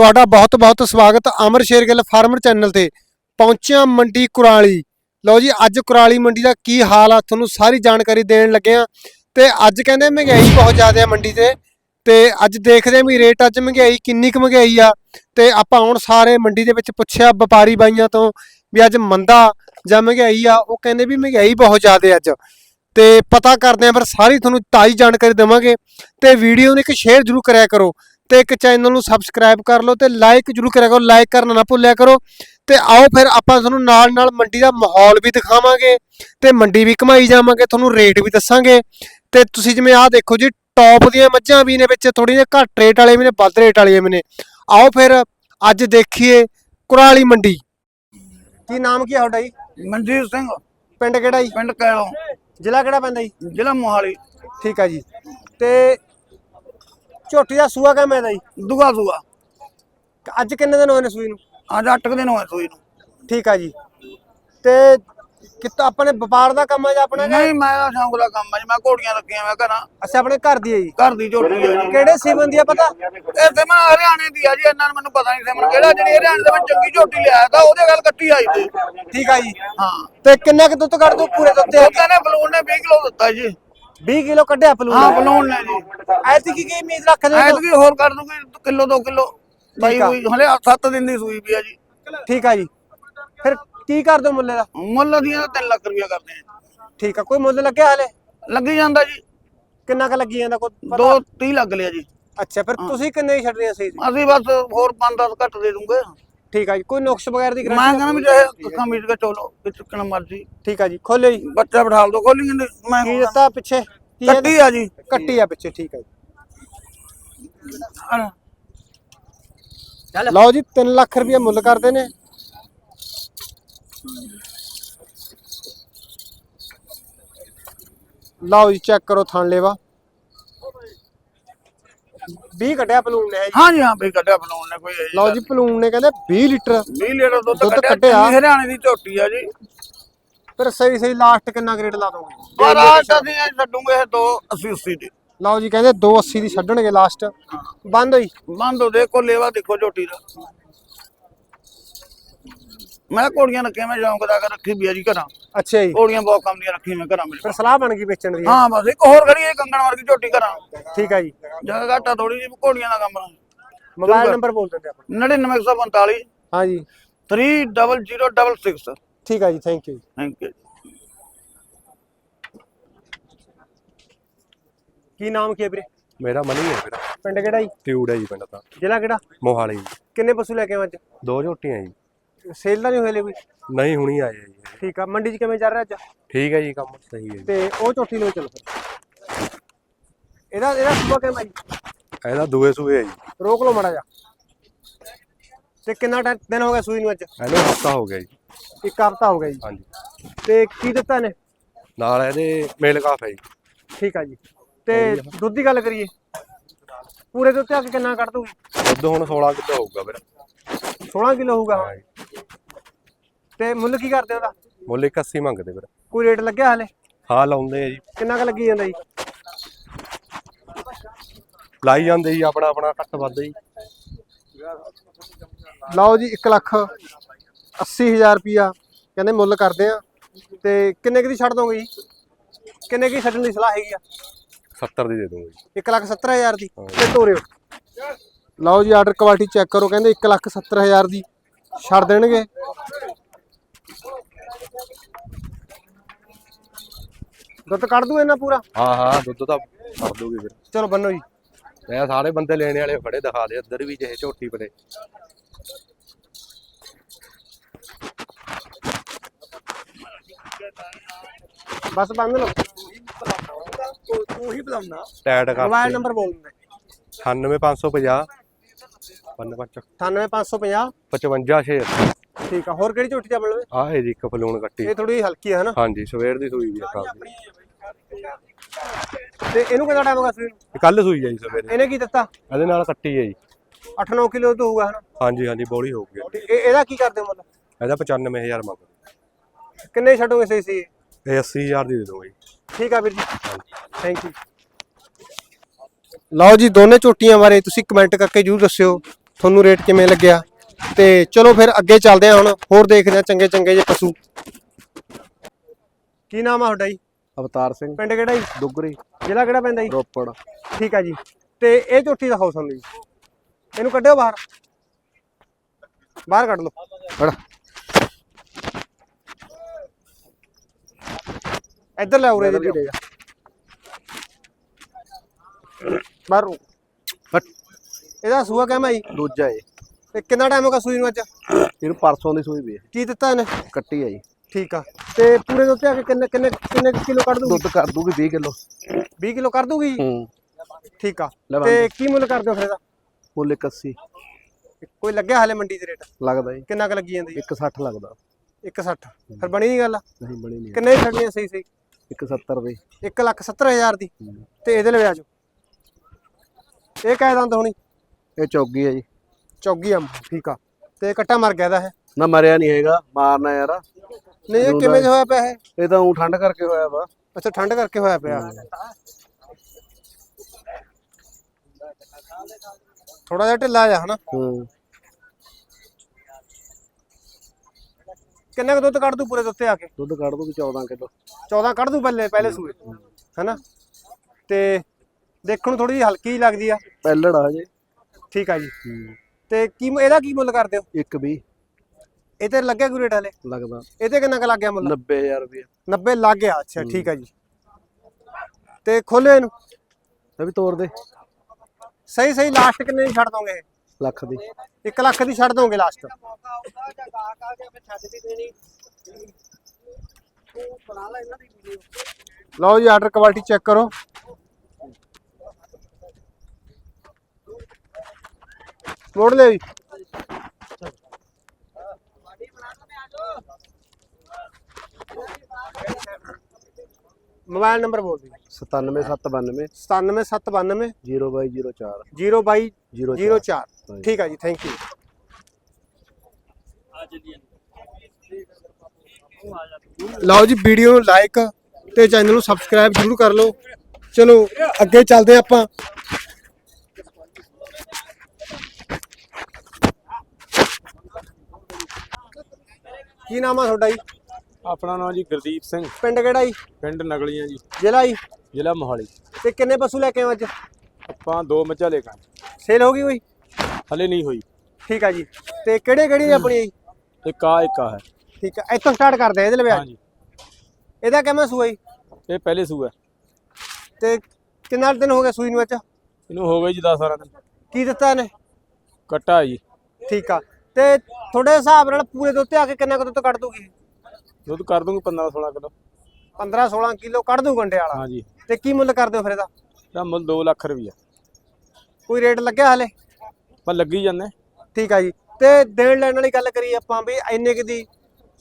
ਤੁਹਾਡਾ ਬਹੁਤ-ਬਹੁਤ ਸਵਾਗਤ ਅਮਰ ਸ਼ੇਰਗਿੱਲ ਫਾਰਮਰ ਚੈਨਲ ਤੇ। ਪਹੁੰਚਿਆ ਮੰਡੀ ਕੁਰਾਲੀ। ਲਓ ਜੀ, ਅੱਜ ਕੁਰਾਲੀ ਮੰਡੀ ਦਾ ਕੀ ਹਾਲ ਆ, ਤੁਹਾਨੂੰ ਸਾਰੀ ਜਾਣਕਾਰੀ ਦੇਣ ਲੱਗੇ ਆ। ਤੇ ਅੱਜ ਕਹਿੰਦੇ ਮਹਿੰਗਾਈ ਬਹੁਤ ਜ਼ਿਆਦਾ ਆ ਮੰਡੀ ਤੇ। ਤੇ ਅੱਜ ਦੇਖਦੇ ਆ ਵੀ ਰੇਟ ਅੱਜ ਮਹਿੰਗਾਈ ਕਿੰਨੀ ਕੁ ਮਹਿੰਗਾਈ ਆ। ਤੇ ਆਪਾਂ ਹੁਣ ਸਾਰੇ ਮੰਡੀ ਦੇ ਵਿੱਚ ਪੁੱਛਿਆ ਵਪਾਰੀ ਬਾਈਆਂ ਤੋਂ ਵੀ ਅੱਜ ਮੰਦਾ ਜਾਂ ਮਹਿੰਗਾਈ ਆ, ਉਹ ਕਹਿੰਦੇ ਵੀ ਮਹਿੰਗਾਈ ਬਹੁਤ ਜ਼ਿਆਦਾ ਅੱਜ। ਤੇ ਪਤਾ ਕਰਦੇ ਆ, ਫਿਰ ਸਾਰੀ ਤੁਹਾਨੂੰ ਤਾਜ਼ੀ ਜਾਣਕਾਰੀ ਦੇਵਾਂਗੇ। ਤੇ ਵੀਡੀਓ ਨੂੰ ਇੱਕ ਸ਼ੇਅਰ ਜ਼ਰੂਰ ਕਰਿਆ ਕਰੋ। ਤੇ ਇੱਕ ਚੈਨਲ ਨੂੰ ਸਬਸਕ੍ਰਾਈਬ ਕਰ ਲਓ ਤੇ ਲਾਈਕ ਜ਼ਰੂਰ ਕਰਿਆ ਕਰੋ ਲਾਈਕ ਕਰਨਾ ਨਾ ਭੁੱਲਿਆ ਕਰੋ ਤੇ ਆਓ ਫਿਰ ਆਪਾਂ ਤੁਹਾਨੂੰ ਨਾਲ ਨਾਲ ਮੰਡੀ ਦਾ ਮਾਹੌਲ ਵੀ ਦਿਖਾਵਾਂਗੇ ਤੇ ਮੰਡੀ ਵੀ ਘਮਾਈ ਜਾਵਾਂਗੇ ਤੁਹਾਨੂੰ ਰੇਟ ਵੀ ਦੱਸਾਂਗੇ ਤੇ ਤੁਸੀਂ ਜਿਵੇਂ ਆਹ ਦੇਖੋ ਜੀ ਟੌਪ ਦੀਆਂ ਮੱਝਾਂ ਵੀ ਨੇ ਵਿੱਚ ਥੋੜੀ ਜਿਹੀ ਘੱਟ ਰੇਟ ਵਾਲੇ ਵੀ ਨੇ ਵੱਧ ਰੇਟ ਵਾਲੇ ਵੀ ਨੇ। ਆਓ ਫਿਰ ਅੱਜ ਦੇਖੀਏ ਕੁਰਾਲੀ ਮੰਡੀ। ਕੀ ਨਾਮ ਕੀ ਆ ਤੁਹਾਡਾ ਜੀ? ਮਨਜੀਤ ਸਿੰਘ। ਪਿੰਡ ਕਿਹੜਾ ਜੀ? ਪਿੰਡ ਕੈਲੋਂ। ਜ਼ਿਲ੍ਹਾ ਕਿਹੜਾ ਪੈਂਦਾ ਜੀ? ਜ਼ਿਲ੍ਹਾ ਮੋਹਾਲੀ। ਠੀਕ ਆ ਜੀ। ਤੇ ਝੋਟੀ ਦਾ ਸੂਆ ਕਿਵੇਂ ਦਾ ਜੀ? ਦੁਗਾ ਸੁਗਾ ਅੱਜ ਕਿੰਨੇ ਦਿਨ ਹੋਏ ਨੇ ਸੂਈ ਨੂੰ? ਅੱਜ 8 ਦਿਨ ਹੋਏ ਸੂਈ ਨੂੰ। ਠੀਕ ਆ ਜੀ। ਤੇ ਕਿਤਾ ਆਪਣੇ ਵਪਾਰ ਦਾ ਕੰਮ ਹੈ ਜਾਂ ਆਪਣਾ ਨਹੀਂ ਮੈਂ ਤਾਂ ਸ਼ੌਂਕ ਦਾ ਕੰਮ ਹੈ ਜੀ, ਮੈਂ ਘੋੜੀਆਂ ਰੱਖੀਆਂ ਮੈਂ ਘਰਾਂ। ਅੱਛਾ ਆਪਣੇ ਘਰ ਦੀ ਹੈ ਜੀ? ਘਰ ਦੀ ਝੋਟੀ ਹੈ ਜੀ। ਕਿਹੜੇ ਸੀਮਨ ਦੀ ਆ ਪਤਾ? ਇਹ ਤੇ ਮੈਂ ਹਰਿਆਣੇ ਦੀ ਆ ਜੀ। ਇਹਨਾਂ ਨੂੰ ਮੈਨੂੰ ਪਤਾ ਨਹੀਂ ਸਿਮਨ ਕਿਹੜਾ। ਜਿਹੜੀ ਹਰਿਆਣੇ ਦੇ ਵਿੱਚ ਚੰਗੀ ਝੋਟੀ ਲਿਆਇਆ ਤਾਂ ਉਹਦੇ ਗੱਲ ਕੱਟੀ ਆਈ ਤੇ ਠੀਕ ਆ ਜੀ। ਹਾਂ। ਤੇ ਕਿੰਨਾ ਕੁ ਦੁੱਧ ਕੱਢ ਦੋ ਪੂਰੇ ਦੁੱਧ ਉਹ ਕਹਿੰਦੇ ਬਲੂਨ ਨੇ 20 ਕਿਲੋ ਦਿੱਤਾ ਜੀ। 20 ਕਿਲੋ ਕੱਢਿਆ ਪਲੂ ਹਾਂ ਬਲੂਨ ਨੇ ਜੀ ਐਤਕੀ ਕੀ ਕੀ ਉਮੀਦ ਰੱਖਦੇ ਹੋ? ਐਤਕੀ ਹੋਰ ਕਰ ਦੂੰਗੀ ਕਿਲੋ 2 ਕਿਲੋ। ਬਾਈ ਆ। ਹੋਈ ਹਲੇ 7 ਦਿਨ ਦੀ ਸੂਈ ਵੀ ਆ ਜੀ। ਠੀਕ ਆ ਜੀ। ਫਿਰ ਕੀ ਕਰ ਦੋ ਮੁੱਲੇ ਦਾ ਮੁੱਲ ਦੀਆਂ 3 ਲੱਖ ਰੁਪਇਆ ਕਰਦੇ ਆ ਠੀਕ ਆ ਕੋਈ ਮੁੱਲ ਲੱਗਿਆ ਹਲੇ? ਲੱਗੀ ਜਾਂਦਾ ਜੀ। ਕਿੰਨਾ ਕ ਲੱਗੀ ਜਾਂਦਾ ਕੋਈ ਪਤਾ? 2 30 ਲੱਗ ਲਿਆ ਜੀ। ਅੱਛਾ ਫਿਰ ਤੁਸੀਂ ਕਿੰਨੇ ਹੀ ਛੱਡਣੀਆਂ ਸੀ ਅਸੀਂ ਬਸ ਹੋਰ 5-10 ਘੱਟ ਦੇ ਦੂੰਗੇ। ਠੀਕ ਆ ਜੀ ਕੋਈ ਨੁਕਸ ਵਗੈਰ ਦੀ ਮੈਂ ਗਾਰੰਟੀ ਕਹਿੰਦਾ ਵੀ ਚਾਹੇ ਅੱਖਾਂ ਮੀਟ ਕੇ ਚੋਲੋ ਕਿ ਚੁੱਕਣਾ ਮਰਜ਼ੀ। ਠੀਕ ਆ ਜੀ ਖੋਲੇ ਜੀ। ਬੱਚਾ ਬਿਠਾ ਦੋ ਖੋਲੀ ਕਹਿੰਦੇ ਮੈਂ ਕੀ ਦਿੱਤਾ ਪਿੱਛੇ? ਕੀ ਹੈ? ਕੱਟੀ ਆ ਜੀ। ਕੱਟੀ ਆ ਪਿੱਛੇ ਠੀਕ ਆ ਜੀ। ਲਓ ਜੀ 3 ਲੱਖ ਰੁਪਏ ਮੁੱਲ ਕਰਦੇ ਨੇ। ਲਓ ਜੀ ਚੈੱਕ ਕਰੋ ਥਣ ਲੇਵਾ। 20 ਕੱਢਿਆ ਪਲੂਨ ਨੇ ਜੀ। ਹਾਂ ਜੀ ਹਾਂ ਬਈ ਕੱਢਿਆ ਬਣਾਉਣ ਨੇ ਕੋਈ ਲਓ ਜੀ ਪਲੂਨ ਨੇ ਕਹਿੰਦੇ 20 ਲੀਟਰ। 20 ਲੀਟਰ ਦੁੱਧ ਦੁੱਧ ਕੱਢਿਆ। ਚੰਗੀ ਹਰਿਆਣੇ ਦੀ ਝੋਟੀ ਆ ਜੀ। ਫਿਰ ਸਹੀ ਸਹੀ ਲਾਸਟ ਕਿੰਨਾ ਗ੍ਰੇਡ ਲਾ ਦੋਗੇ ਪਰ ਆ ਅਸੀਂ ਇਹ ਛੱਡੂਗੇ ਇਹ 280 80 ਦੀ। ਲਓ ਜੀ ਕਹਿੰਦੇ 280 ਦੀ ਛੱਡਣਗੇ ਲਾਸਟ ਬੰਦ ਹੋਈ? ਬੰਦ ਹੋ ਦੇਖੋ ਲੇਵਾ ਦੇਖੋ ਝੋਟੀ ਦਾ। ਮੈਂ ਘੋੜੀਆਂ ਰੱਖੀਆਂ ਮੈਂ ਸ਼ੌਂਕ ਦਾ ਕਰ ਰੱਖੀ ਜੀ ਘਰਾਂ। ਅੱਛਾ ਜੀ। ਘੋੜੀਆਂ ਬਹੁਤ ਕੰਮ ਦੀਆਂ ਰੱਖੀਆਂ ਮੈਂ ਘਰਾਂ ਮੇਰੇ ਫਿਰ ਸਲਾਹ ਬਣ ਗਈ ਵੇਚਣ ਦੀ। ਹਾਂ ਬਸ ਇੱਕ ਹੋਰ ਖੜੀ ਹੈ ਕੰਗਣ ਵਰਗੀ ਝੋਟੀ ਘਰਾਂ। ਠੀਕ ਆ ਜੀ। ਜਗ੍ਹਾ ਘਾਟਾ ਥੋੜੀ ਜਿਹੀ ਘੋੜੀਆਂ ਦਾ ਕੰਮ ਆ ਮੋਬਾਈਲ ਨੰਬਰ ਬੋਲ ਦਿੰਦੇ ਆਪਣਾ 99145 ਹਾਂ ਜੀ। 3006 ਠੀਕ ਆ ਜੀ ਥੈਂਕ ਯੂ ਥੈਂਕ ਯੂ ਕੀ ਨਾਮ ਕੀ ਹੈ ਵੀਰੇ? ਮੇਰਾ ਮਨੀ ਹੈ ਵੀਰਾ। ਪਿੰਡ ਕਿਹੜਾ ਜੀ? ਹੈ ਜੀ ਪਿੰਡ ਦਾ ਜ਼ਿਲ੍ਹਾ ਕਿਹੜਾ? ਮੋਹਾਲੀ। ਜੀ। ਕਿੰਨੇ ਪਸ਼ੂ ਲੈ ਕੇ ਆਏ ਅੱਜ? ਦੋ ਝੋਟੀਆਂ ਜੀ। ਸੇਲ ਤਾਂ ਨਹੀਂ ਹੋਏ ਲੈ ਕੋਈ ਨਹੀਂ ਹੁਣੀ ਆਏ ਆ ਜੀ। ਠੀਕ ਆ ਮੰਡੀ 'ਚ ਕਿਵੇਂ ਚੱਲ ਰਿਹਾ ਅੱਜ? ਠੀਕ ਹੈ ਜੀ ਕੰਮ ਸਹੀ ਹੈ ਜੀ। ਤੇ ਉਹ ਚੋਟੀ ਲੋ ਚਲੋ ਫਿਰ। ਇਹਦਾ ਇਹਦਾ ਸੁਬਾ ਕਿਵੇਂ ਜੀ? ਇਹਦਾ ਦੂਏ ਸੂਏ ਹੈ ਜੀ। ਰੋਕ ਲਓ ਮੜਾ ਜਾ ਤੇ ਕਿੰਨਾ ਟਾਈਮ ਦਿਨ ਹੋ ਗਿਆ ਸੂਈ ਨੂੰ ਅੱਜ? ਇਹਨੂੰ ਹਫਤਾ ਹੋ ਗਿਆ ਜੀ। ਇੱਕ ਹਫਤਾ ਹੋ ਗਿਆ ਜੀ। ਹਾਂਜੀ। ਤੇ ਕੀ ਦਿੱਤਾ ਨੇ ਨਾਲ ਇਹਦੇ ਮੇਲ ਕਾਫ ਹੈ ਜੀ। ਠੀਕ ਆ ਜੀ। ਤੇ ਦੁੱਧ ਦੀ ਗੱਲ ਕਰੀਏ। ਪੂਰੇ ਦੁੱਧ ਤੇ ਆ ਕੇ ਕਿੰਨਾ ਕੱਢ ਦੂਗੀ ਦੁੱਧ ਹੁਣ 16 ਕਿਲੋ ਹੋਊਗਾ ਵੀਰਾ 16 ਕਿਲੋ ਹੋਊਗਾ। ਹਾਂ ਜੀ ਤੇ ਮੁੱਲ ਕੀ ਕਰਦੇ ਉਹਦਾ? ਮੁੱਲ 81 ਮੰਗਦੇ ਵੀਰਾ। ਕੋਈ ਰੇਟ ਲੱਗਿਆ ਹਲੇ? ਹਾਂ ਲਾਉਂਦੇ ਆ ਜੀ। ਕਿੰਨਾ ਕ ਲੱਗੀ ਜਾਂਦਾ ਜੀ? ਲਾਈ ਜਾਂਦੇ ਜੀ ਆਪਣਾ ਆਪਣਾ ਘੱਟ ਵੱਧ ਜੀ। ਲਓ ਜੀ 1 ਲੱਖ 80000 ਰੁਪਿਆ ਕਹਿੰਦੇ ਮੁੱਲ ਕਰਦੇ ਆ। ਤੇ ਕਿੰਨੇ ਕੁ ਦੀ ਛੱਡ ਦੋਗੇ ਜੀ? ਕਿੰਨੇ ਕੀ ਛੱਡਣ ਦੀ ਸਲਾਹ ਹੈਗੀ ਆ? 70 ਦੀ ਦੇ ਦੂੰਗਾ ਜੀ। 1 ਲੱਖ 70000 ਦੀ ਤੇ ਤੋਰਿਓ। ਲਓ ਜੀ ਆਰਡਰ ਕੁਆਲਿਟੀ ਚੈੱਕ ਕਰੋ ਕਹਿੰਦੇ 1 ਲੱਖ 70000 ਦੀ ਛੱਡ ਦੇਣਗੇ। ਦੁੱਧ ਕੱਢ ਦੂ ਇਹਨਾਂ ਪੂਰਾ? ਹਾਂ ਹਾਂ ਦੁੱਧ ਤਾਂ ਕਰ ਦੂਗੀ ਵੀਰ ਚਲੋ ਬੰਨੋ ਜੀ। ਇਹ ਸਾਰੇ ਬੰਦੇ ਲੈਣੇ ਵਾਲੇ ਫੜੇ ਦਿਖਾ ਦੇ ਇੱਧਰ ਵੀ ਜਿਹੇ ਝੋਟੀ ਪੜੇ ਬਸ ਬੰਨ ਲਓ। ਤੂੰ ਹੀ ਬੁਲਾਉਣਾ ਟੈਟ ਕਰ ਮੋਬਾਈਲ ਨੰਬਰ ਬੋਲ ਦਿੰਦੇ। 98550 55 98550 55 ਠੀਕ ਆ। ਹੋਰ ਕਿਹੜੀ ਝੋਟੀ ਦਾ ਬੋਲਵੇ ਆ ਹੈ ਜੀ ਇੱਕ ਫਲੂਣ ਕੱਟੀ। ਇਹ ਥੋੜੀ ਹਲਕੀ ਹੈ ਨਾ ਹਾਂਜੀ ਸਵੇਰ ਦੀ ਸੂਈ ਵੀ ਆ ਕੱਲ ਤੇ ਇਹਨੂੰ ਕਿੰਨਾ ਟਾਈਮ ਹੋ ਗਿਆ ਸੂਈ ਨੂੰ? ਕੱਲ ਸੂਈ ਆ ਜੀ ਸਵੇਰੇ। ਇਹਨੇ ਕੀ ਦਿੱਤਾ? ਇਹਦੇ ਨਾਲ ਕੱਟੀ ਹੈ ਜੀ। 8-9 ਕਿਲੋ ਤੋਂ ਹੋਊਗਾ ਹਨਾ? ਹਾਂਜੀ ਹਾਂਜੀ ਬੋਲੀ ਹੋ ਗਈ ਤੇ ਇਹ- ਇਹਦਾ ਕੀ ਕਰਦੇ ਹੋ ਮੁੱਲ ਇਹਦਾ 95000 ਮੰਗ ਕਿੰਨੇ ਛੱਡੋਗੇ ਸਹੀ ਸੀ ਇਹ? 80000 ਦੀ ਦੇ ਦੂੰਗਾ ਜੀ। ਠੀਕ ਆ ਵੀਰ ਜੀ। ਥੈਂਕ ਯੂ ਲਓ ਜੀ ਦੋਨੇ ਝੋਟੀਆਂ ਬਾਰੇ ਤੁਸੀਂ ਕਮੈਂਟ ਕਰਕੇ ਜਰੂਰ ਦੱਸਿਓ। ਤੁਹਾਨੂੰ ਰੇਟ ਕਿਵੇਂ ਲੱਗਿਆ? ਤੇ ਚਲੋ ਫਿਰ ਅੱਗੇ ਚੱਲਦੇ ਹਾਂ ਹੁਣ ਹੋਰ ਦੇਖਦੇ ਹਾਂ ਚੰਗੇ ਚੰਗੇ ਜੇ ਪਸ਼ੂ। ਕੀ ਨਾਮ ਆ ਤੁਹਾਡਾ ਜੀ? ਅਵਤਾਰ ਸਿੰਘ। ਪਿੰਡ ਕਿਹੜਾ ਜੀ? ਦੁੱਗਰੀ। ਜ਼ਿਲ੍ਹਾ ਕਿਹੜਾ ਪੈਂਦਾ ਜੀ? ਰੋਪੜ। ਠੀਕ ਆ ਜੀ। ਤੇ ਇਹ ਝੋਟੀ ਦਾ ਹਾਊਸ ਸਾਨੂੰ ਜੀ। ਇਹਨੂੰ ਕੱਢਿਓ ਬਾਹਰ। ਬਾਹਰ ਕੱਢ ਲਓ। ਫੜ ਇੱਧਰ ਲੈ ਉਰੇ ਦੀ ਜਾ ਬਾਹਰ ਨੂੰ। ਫਟ ਇਹਦਾ ਸੂਆ ਕਹਿਮਾ ਜੀ? ਦੂਜਾ ਏ। ਤੇ ਕਿੰਨਾ ਟਾਈਮ ਹੋ ਗਿਆ ਸੂਈ ਨੂੰ ਅੱਜ? ਇਹਨੂੰ ਪਰਸੋਂ ਦੀ ਸੂਈ ਵੀ ਹੈ। ਕੀ ਦਿੱਤਾ ਇਹਨੇ? ਕੱਟੀ ਆ ਜੀ। ਠੀਕ ਆ। ਤੇ ਪੂਰੇ ਦੁੱਧ ਆ ਕੇ ਕਿੰਨੇ ਕਿੰਨੇ ਕਿੰਨੇ ਕਿਲੋ ਕੱਢ ਦੂਗੀ ਦੁੱਧ ਕਰ ਦੂਗੀ 20 ਕਿਲੋ। 20 ਕਿਲੋ ਕਰ ਦੂਗੀ ਹੂੰ। ਠੀਕ ਆ। ਤੇ ਕੀ ਮੁੱਲ ਕਰਦੇ ਹੋ ਫਿਰ ਇਹਦਾ? ਮੁੱਲ 81 ਕੋਈ ਲੱਗਿਆ ਹਾਲੇ ਮੰਡੀ ਦੇ ਰੇਟ? ਲੱਗਦਾ ਜੀ। ਕਿੰਨਾ ਕੁ ਲੱਗੀ ਜਾਂਦੀ? 160 ਲੱਗਦਾ। 160 ਫਿਰ ਬਣੀ ਨਹੀਂ ਗੱਲ? ਨਹੀਂ ਬਣੀ ਨਹੀਂ। ਕਿੰਨੇ ਦੀ ਛੱਡਣੀਆਂ ਸਹੀ ਸਹੀ? 170 ਦੀ। 1 ਲੱਖ 70 ਹਜ਼ਾਰ ਦੀ। ਤੇ ਇਹਦੇ ਲਈ ਆਜੋ ਇਹ ਕਹਿ ਦੰਦ ਹੋਣੀ? ਇਹ ਚੌਗੀ ਹੈ ਜੀ। ਚੌਗੀ ਆ ਠੀਕ ਆ। ਤੇ ਕੱਟਾ ਮਰ ਗਿਆ ਦਾ ਹੈ ਨਾ ਮਰਿਆ ਨਹੀਂ ਹੈਗਾ ਮਾਰਨਾ ਯਾਰ। ਨਹੀਂ ਇਹ ਕਿਵੇਂ ਹੋਇਆ ਪਿਆ ਇਹ? ਇਹ ਤਾਂ ਉਹ ਠੰਡ ਕਰਕੇ ਹੋਇਆ ਵਾ। ਅੱਛਾ ਠੰਡ ਕਰਕੇ ਹੋਇਆ ਪਿਆ। ਥੋੜਾ ਜਿਹਾ ਢਿੱਲਾ ਜਾ ਹਨਾ? ਹੂੰ। ਕਿੰਨੇ ਕੁ ਦੁੱਧ ਕੱਢ ਦੂ ਪੂਰੇ ਦੁੱਤੇ ਆ ਕੇ? ਦੁੱਧ ਕੱਢ ਦੂਗੀ 14 ਕਿਲੋ। 14 ਕੱਢ ਦੂ ਪਹਿਲੇ ਪਹਿਲੇ ਸੂਏ। ਹਨਾ? ਤੇ ਦੇਖਣ ਨੂੰ ਥੋੜੀ ਜਿਹੀ ਹਲਕੀ ਲੱਗਦੀ ਆ। ਪਹਿਲੜ ਆ ਹਜੇ। ਠੀਕ ਆ ਜੀ। ਤੇ ਕੀ ਇਹਦਾ ਕੀ ਮੁੱਲ ਕਰਦੇ ਹੋ? ਇੱਕ ਵੀ ਇਹ ਤੇ ਲੱਗਿਆ ਕੋਈ ਰੇਟ ਹਲੇ ਲੱਗਦਾ। ਇਹ ਤੇ ਕਿੰਨਾ ਕੁ ਲੱਗ ਗਿਆ ਮੁੱਲ? 90000 ਰੁਪਏ 90 ਲੱਗ ਗਿਆ ਅੱਛਾ ਠੀਕ ਆ ਜੀ। ਤੇ ਖੋਲਿਓ ਇਹਨੂੰ। ਇਹ ਵੀ ਤੋੜ ਦੇ। ਸਹੀ ਸਹੀ ਲਾਸਟ ਕਿੰਨੇ ਦੀ ਛੱਡ ਦੋਗੇ? ਲੱਖ ਦੀ। 1 ਲੱਖ ਦੀ ਛੱਡ ਦੋਗੇ ਲਾਸਟ ਲਓ ਜੀ ਆਰਡਰ ਕੁਆਲਿਟੀ ਚੈੱਕ ਕਰੋ। ਮੋੜ ਲਿਓ ਜੀ ਮੋਬਾਈਲ ਨੰਬਰ ਬੋਲ ਦਿਓ। 97792 97792 0204 022 04 04 ਠੀਕ ਆ ਜੀ ਥੈਂਕ ਯੂ ਲਓ ਜੀ ਵੀਡੀਓ ਨੂੰ ਲਾਈਕ ਤੇ ਚੈਨਲ ਨੂੰ ਸਬਸਕ੍ਰਾਈਬ ਜ਼ਰੂਰ ਕਰ ਲਓ। ਚਲੋ ਅੱਗੇ ਚੱਲਦੇ ਆਪਾਂ। ਕੀ ਨਾਮ ਆ ਤੁਹਾਡਾ ਜੀ? ਆਪਣਾ ਨਾਮ ਜੀ ਗੁਰਦੀਪ ਸਿੰਘ। ਪਿੰਡ ਕਿਹੜਾ ਜੀ? ਪਿੰਡ ਨਗਲੀਆਂ ਜੀ। ਜ਼ਿਲ੍ਹਾ ਜੀ? ਜ਼ਿਲ੍ਹਾ ਮੋਹਾਲੀ। ਤੇ ਕਿੰਨੇ ਪਸ਼ੂ ਲੈ ਕੇ ਆਏ ਹੋ ਅੱਜ? ਆਪਾਂ ਦੋ ਮੱਝਾਂ ਲੈ ਕੇ ਆਏ। ਸੇਲ ਹੋ ਗਈ ਕੋਈ? ਹਲੇ ਨਹੀਂ ਹੋਈ। ਠੀਕ ਆ ਜੀ। ਤੇ ਕਿਹੜੇ ਕਿਹੜੀ ਆਪਣੀ? ਜੀ ਇੱਕ ਆ ਇੱਕ ਆ ਹੈ। ਠੀਕ ਆ। ਇੱਥੋਂ ਸਟਾਰਟ ਕਰਦੇ ਆ ਇਹਦੇ ਲਈ ਹਾਂਜੀ। ਇਹਦਾ ਕਿਵੇਂ ਸੂਆ ਜੀ? ਇਹ ਪਹਿਲੇ ਸੂ ਹੈ। ਤੇ ਕਿੰਨਾ ਦਿਨ ਹੋ ਗਏ ਸੂਈ ਨੂੰ ਅੱਜ ਇਹਨੂੰ ਹੋ ਗਏ ਜੀ 10 12 ਦਿਨ। ਕੀ ਦਿੱਤਾ ਇਹਨੇ? ਕੱਟਾ ਜੀ। ਠੀਕ ਆ। ਤੇ ਤੁਹਾਡੇ ਹਿਸਾਬ ਨਾਲ ਪੂਰੇ ਦੁੱਧ ਤੇ ਆ ਕੇ ਕਿੰਨਾ ਕੁ ਦੁੱਧ ਕੱਢ ਦੂਗੀ? ਦੁੱਧ ਕਰ ਦੂੰਗੀ 15 16 ਕਿਲੋ। 15 16 ਕਿਲੋ ਕੱਢ ਦੂ ਗੰਡੇ ਵਾਲਾ? ਹਾਂਜੀ। ਤੇ ਕੀ ਮੁੱਲ ਕਰਦੇ ਹੋ ਫਿਰ ਇਹਦਾ? ਇਹਦਾ ਮੁੱਲ 2 ਲੱਖ ਰੁਪਈਆ। ਕੋਈ ਰੇਟ ਲੱਗਿਆ ਹਲੇ? ਪਰ ਲੱਗੀ ਜਾਂਦੇ। ਠੀਕ ਆ ਜੀ। ਤੇ ਦੇਣ ਲੈਣ ਵਾਲੀ ਗੱਲ ਕਰੀਏ ਆਪਾਂ ਵੀ ਇੰਨੇ ਕੁ ਦੀ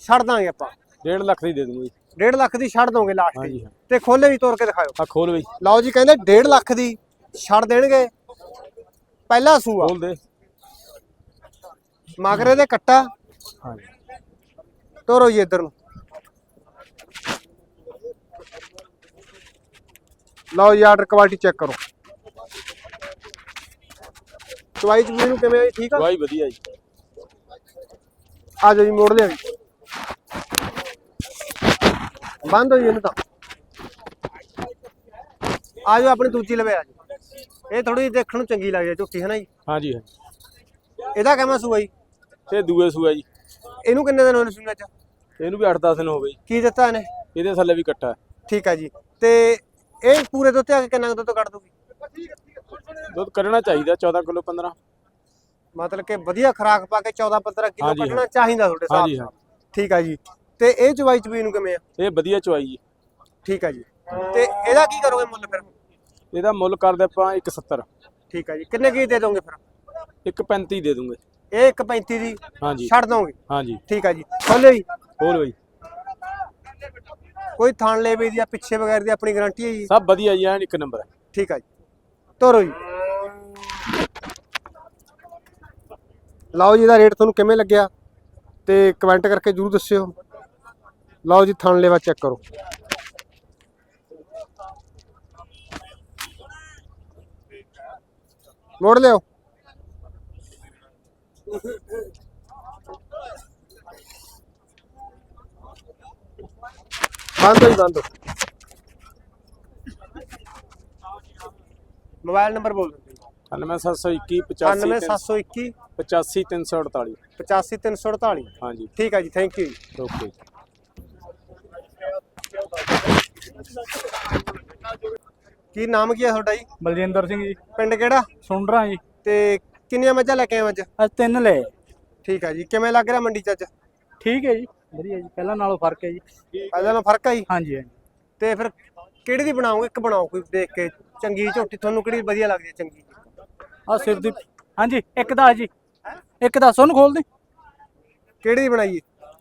ਛੱਡ ਦਾਂਗੇ ਆਪਾਂ। 1.5 ਲੱਖ ਦੀ ਦੇ ਦੂੰਗੀ ਜੀ। 1.5 ਲੱਖ ਦੀ ਛੱਡ ਦੋਗੇ ਲਾਸਟ ਹਾਂਜੀ ਹਾਂ। ਤੇ ਖੋਲੇ ਵੀ ਤੋੜ ਕੇ ਦਿਖਾਓ ਆ ਖੋਲ ਬਈ ਲਓ ਜੀ ਕਹਿੰਦੇ 1.5 ਲੱਖ ਦੀ ਛੱਡ ਦੇਣਗੇ। ਪਹਿਲਾ ਸੂਆ। ਖੋਲ ਦੇ। ਮਗਰੇ ਦੇ ਕੱਟਾ। ਹਾਂਜੀ। ਤੋਰੋ ਜੀ ਇੱਧਰ ਨੂੰ। ਲਓ ਜੀ ਆਰਡਰ ਕੁਆਲਿਟੀ ਚੈੱਕ ਕਰੋ। ਚਵਾਈ ਚ ਨੂੰ ਕਿਵੇਂ ਆਈ ਠੀਕ ਆ? ਦਵਾਈ ਵਧੀਆ ਜੀ। ਆ ਜਾਓ ਜੀ ਮੋੜ ਲਿਆ ਜੀ। ਬੰਦ ਹੋਈ ਇਹਨੂੰ ਤਾਂ। ਆ ਜਾਓ ਆਪਣੀ ਦੂਜੀ ਲਵੇ ਆ ਜਾਓ। ਇਹ ਥੋੜੀ ਦੇਖਣ ਨੂੰ ਚੰਗੀ ਲੱਗਦੀ ਹੈ ਝੁੱਟੀ ਹੈ ਨਾ ਜੀ? ਹਾਂਜੀ ਹਾਂ ਇਹਦਾ ਕਿਵੇਂ ਸੂਆ ਜੀ? ਇਹ ਦੂਏ ਸੂ ਹੈ ਜੀ। ਇਹਨੂੰ ਕਿੰਨੇ ਦਿਨ ਹੋਏ ਸੁਣਿਆ ਚ? ਇਹਨੂੰ ਵੀ 8-10 ਦਿਨ ਹੋ ਗਏ। ਕੀ ਦਿੱਤਾ ਇਹਨੇ? ਇਹਦੇ ਥੱਲੇ ਵੀ ਕੱਟਾ। ਠੀਕ ਆ ਜੀ। ਤੇ ਇਹ ਪੂਰੇ ਦੁੱਧ ਤੇ ਆ ਕੇ ਕਿੰਨਾ ਦੁੱਧ ਕੱਢ ਦੂਗੀ? ਦੁੱਧ ਕੱਢਣਾ ਚਾਹੀਦਾ 14 ਕਿਲੋ 15 ਮਤਲਬ ਕਿ ਵਧੀਆ ਖਰਾਕ ਪਾ ਕੇ 14 15 ਕਿਲੋ ਕੱਢਣਾ ਚਾਹੀਦਾ ਤੁਹਾਡੇ ਹਿਸਾਬ ਨਾਲ। ਹਾਂ ਠੀਕ ਆ ਜੀ। ਤੇ ਇਹ ਚਵਾਈ ਚਵੀ ਨੂੰ ਕਿਵੇਂ ਆ? ਇਹ ਵਧੀਆ ਚਵਾਈ ਜੀ। ਠੀਕ ਆ ਜੀ। ਤੇ ਇਹਦਾ ਕੀ ਕਰੋਗੇ ਮੁੱਲ ਫਿਰ? ਇਹਦਾ ਮੁੱਲ ਕਰਦੇ ਆਪਾਂ 170 ਠੀਕ ਆ ਜੀ। ਕਿੰਨੇ ਕੀ ਦੇ ਦੋਗੇ ਫਿਰ? 135 ਦੇ ਦੂੰਗੇ। ਇਹ 135 ਦੀ ਹਾਂਜੀ। ਛੱਡ ਦੋਗੇ? ਹਾਂਜੀ। ਠੀਕ ਆ ਜੀ। ਖੋਲੇ ਜੀ। ਖੋਲ ਬਈ ਕੋਈ ਥਾਣ ਲੈ ਵੀ ਦੀ ਆ ਪਿੱਛੇ ਵਗੈਰ ਦੀ ਆਪਣੀ ਗਾਰੰਟੀ ਹੈ ਜੀ? ਸਭ ਵਧੀਆ ਜੀ ਐਨ ਇੱਕ ਨੰਬਰ ਹੈ। ਠੀਕ ਆ ਜੀ। ਤੋਰੋ ਜੀ। ਲਓ ਜੀ ਦਾ ਰੇਟ ਤੁਹਾਨੂੰ ਕਿਵੇਂ ਲੱਗਿਆ? ਤੇ ਕਮੈਂਟ ਕਰਕੇ ਜਰੂਰ ਦੱਸਿਓ। ਲਓ ਜੀ ਥਣ ਲੈਵਾ ਚੈੱਕ ਕਰੋ। ਮੋੜ ਲਿਓ ਬੰਦ ਹੋਈ ਬੰਦ। ਮੋਬਾਈਲ ਨੰਬਰ ਬੋਲ ਦਿਓ। 97721 85 97721 85348 85348 ਹਾਂਜੀ। ਠੀਕ ਹੈ ਜੀ ਥੈਂਕ ਯੂ ਜੀ। ਓਕੇ ਕੀ ਨਾਮ ਕੀ ਹੈ ਤੁਹਾਡਾ ਜੀ? ਬਲਜਿੰਦਰ ਸਿੰਘ ਜੀ। ਪਿੰਡ ਕਿਹੜਾ? ਸੁਣ ਰਹਾ ਜੀ। ਤੇ ਕਿੰਨੀਆਂ ਮੱਝਾਂ ਲੈ ਕੇ ਆਏ ਹੋ ਅੱਜ? ਅੱਜ ਤਿੰਨ ਲਏ। ਠੀਕ ਹੈ ਜੀ ਕਿਵੇਂ ਲੱਗ ਰਿਹਾ ਮੰਡੀ ਚ ਅੱਜ? ਠੀਕ ਹੈ ਜੀ ਵਧੀਆ ਜੀ ਪਹਿਲਾਂ ਨਾਲੋਂ ਫ਼ਰਕ ਹੈ ਜੀ। ਪਹਿਲਾਂ ਨਾਲੋਂ ਫ਼ਰਕ ਆ ਜੀ? ਹਾਂਜੀ ਹਾਂਜੀ। ਤੇ ਫਿਰ ਕਿਹੜੀ ਦੀ ਬਣਾਓਗੇ? ਇੱਕ ਬਣਾਓ ਕੋਈ ਦੇਖ ਕੇ। ਚੰਗੀ ਝੋਟੀ ਤੁਹਾਨੂੰ ਕਿਹੜੀ ਵਧੀਆ ਲੱਗਦੀ ਹੈ ਚੰਗੀ? ਆ ਸਿਰ ਦੀ ਹਾਂਜੀ ਇੱਕ ਦਾ ਜੀ। ਇੱਕ ਦਾ ਸੁਣ ਖੋਲ ਦੇ। ਕਿਹੜੀ ਦੀ ਬਣਾਈਏ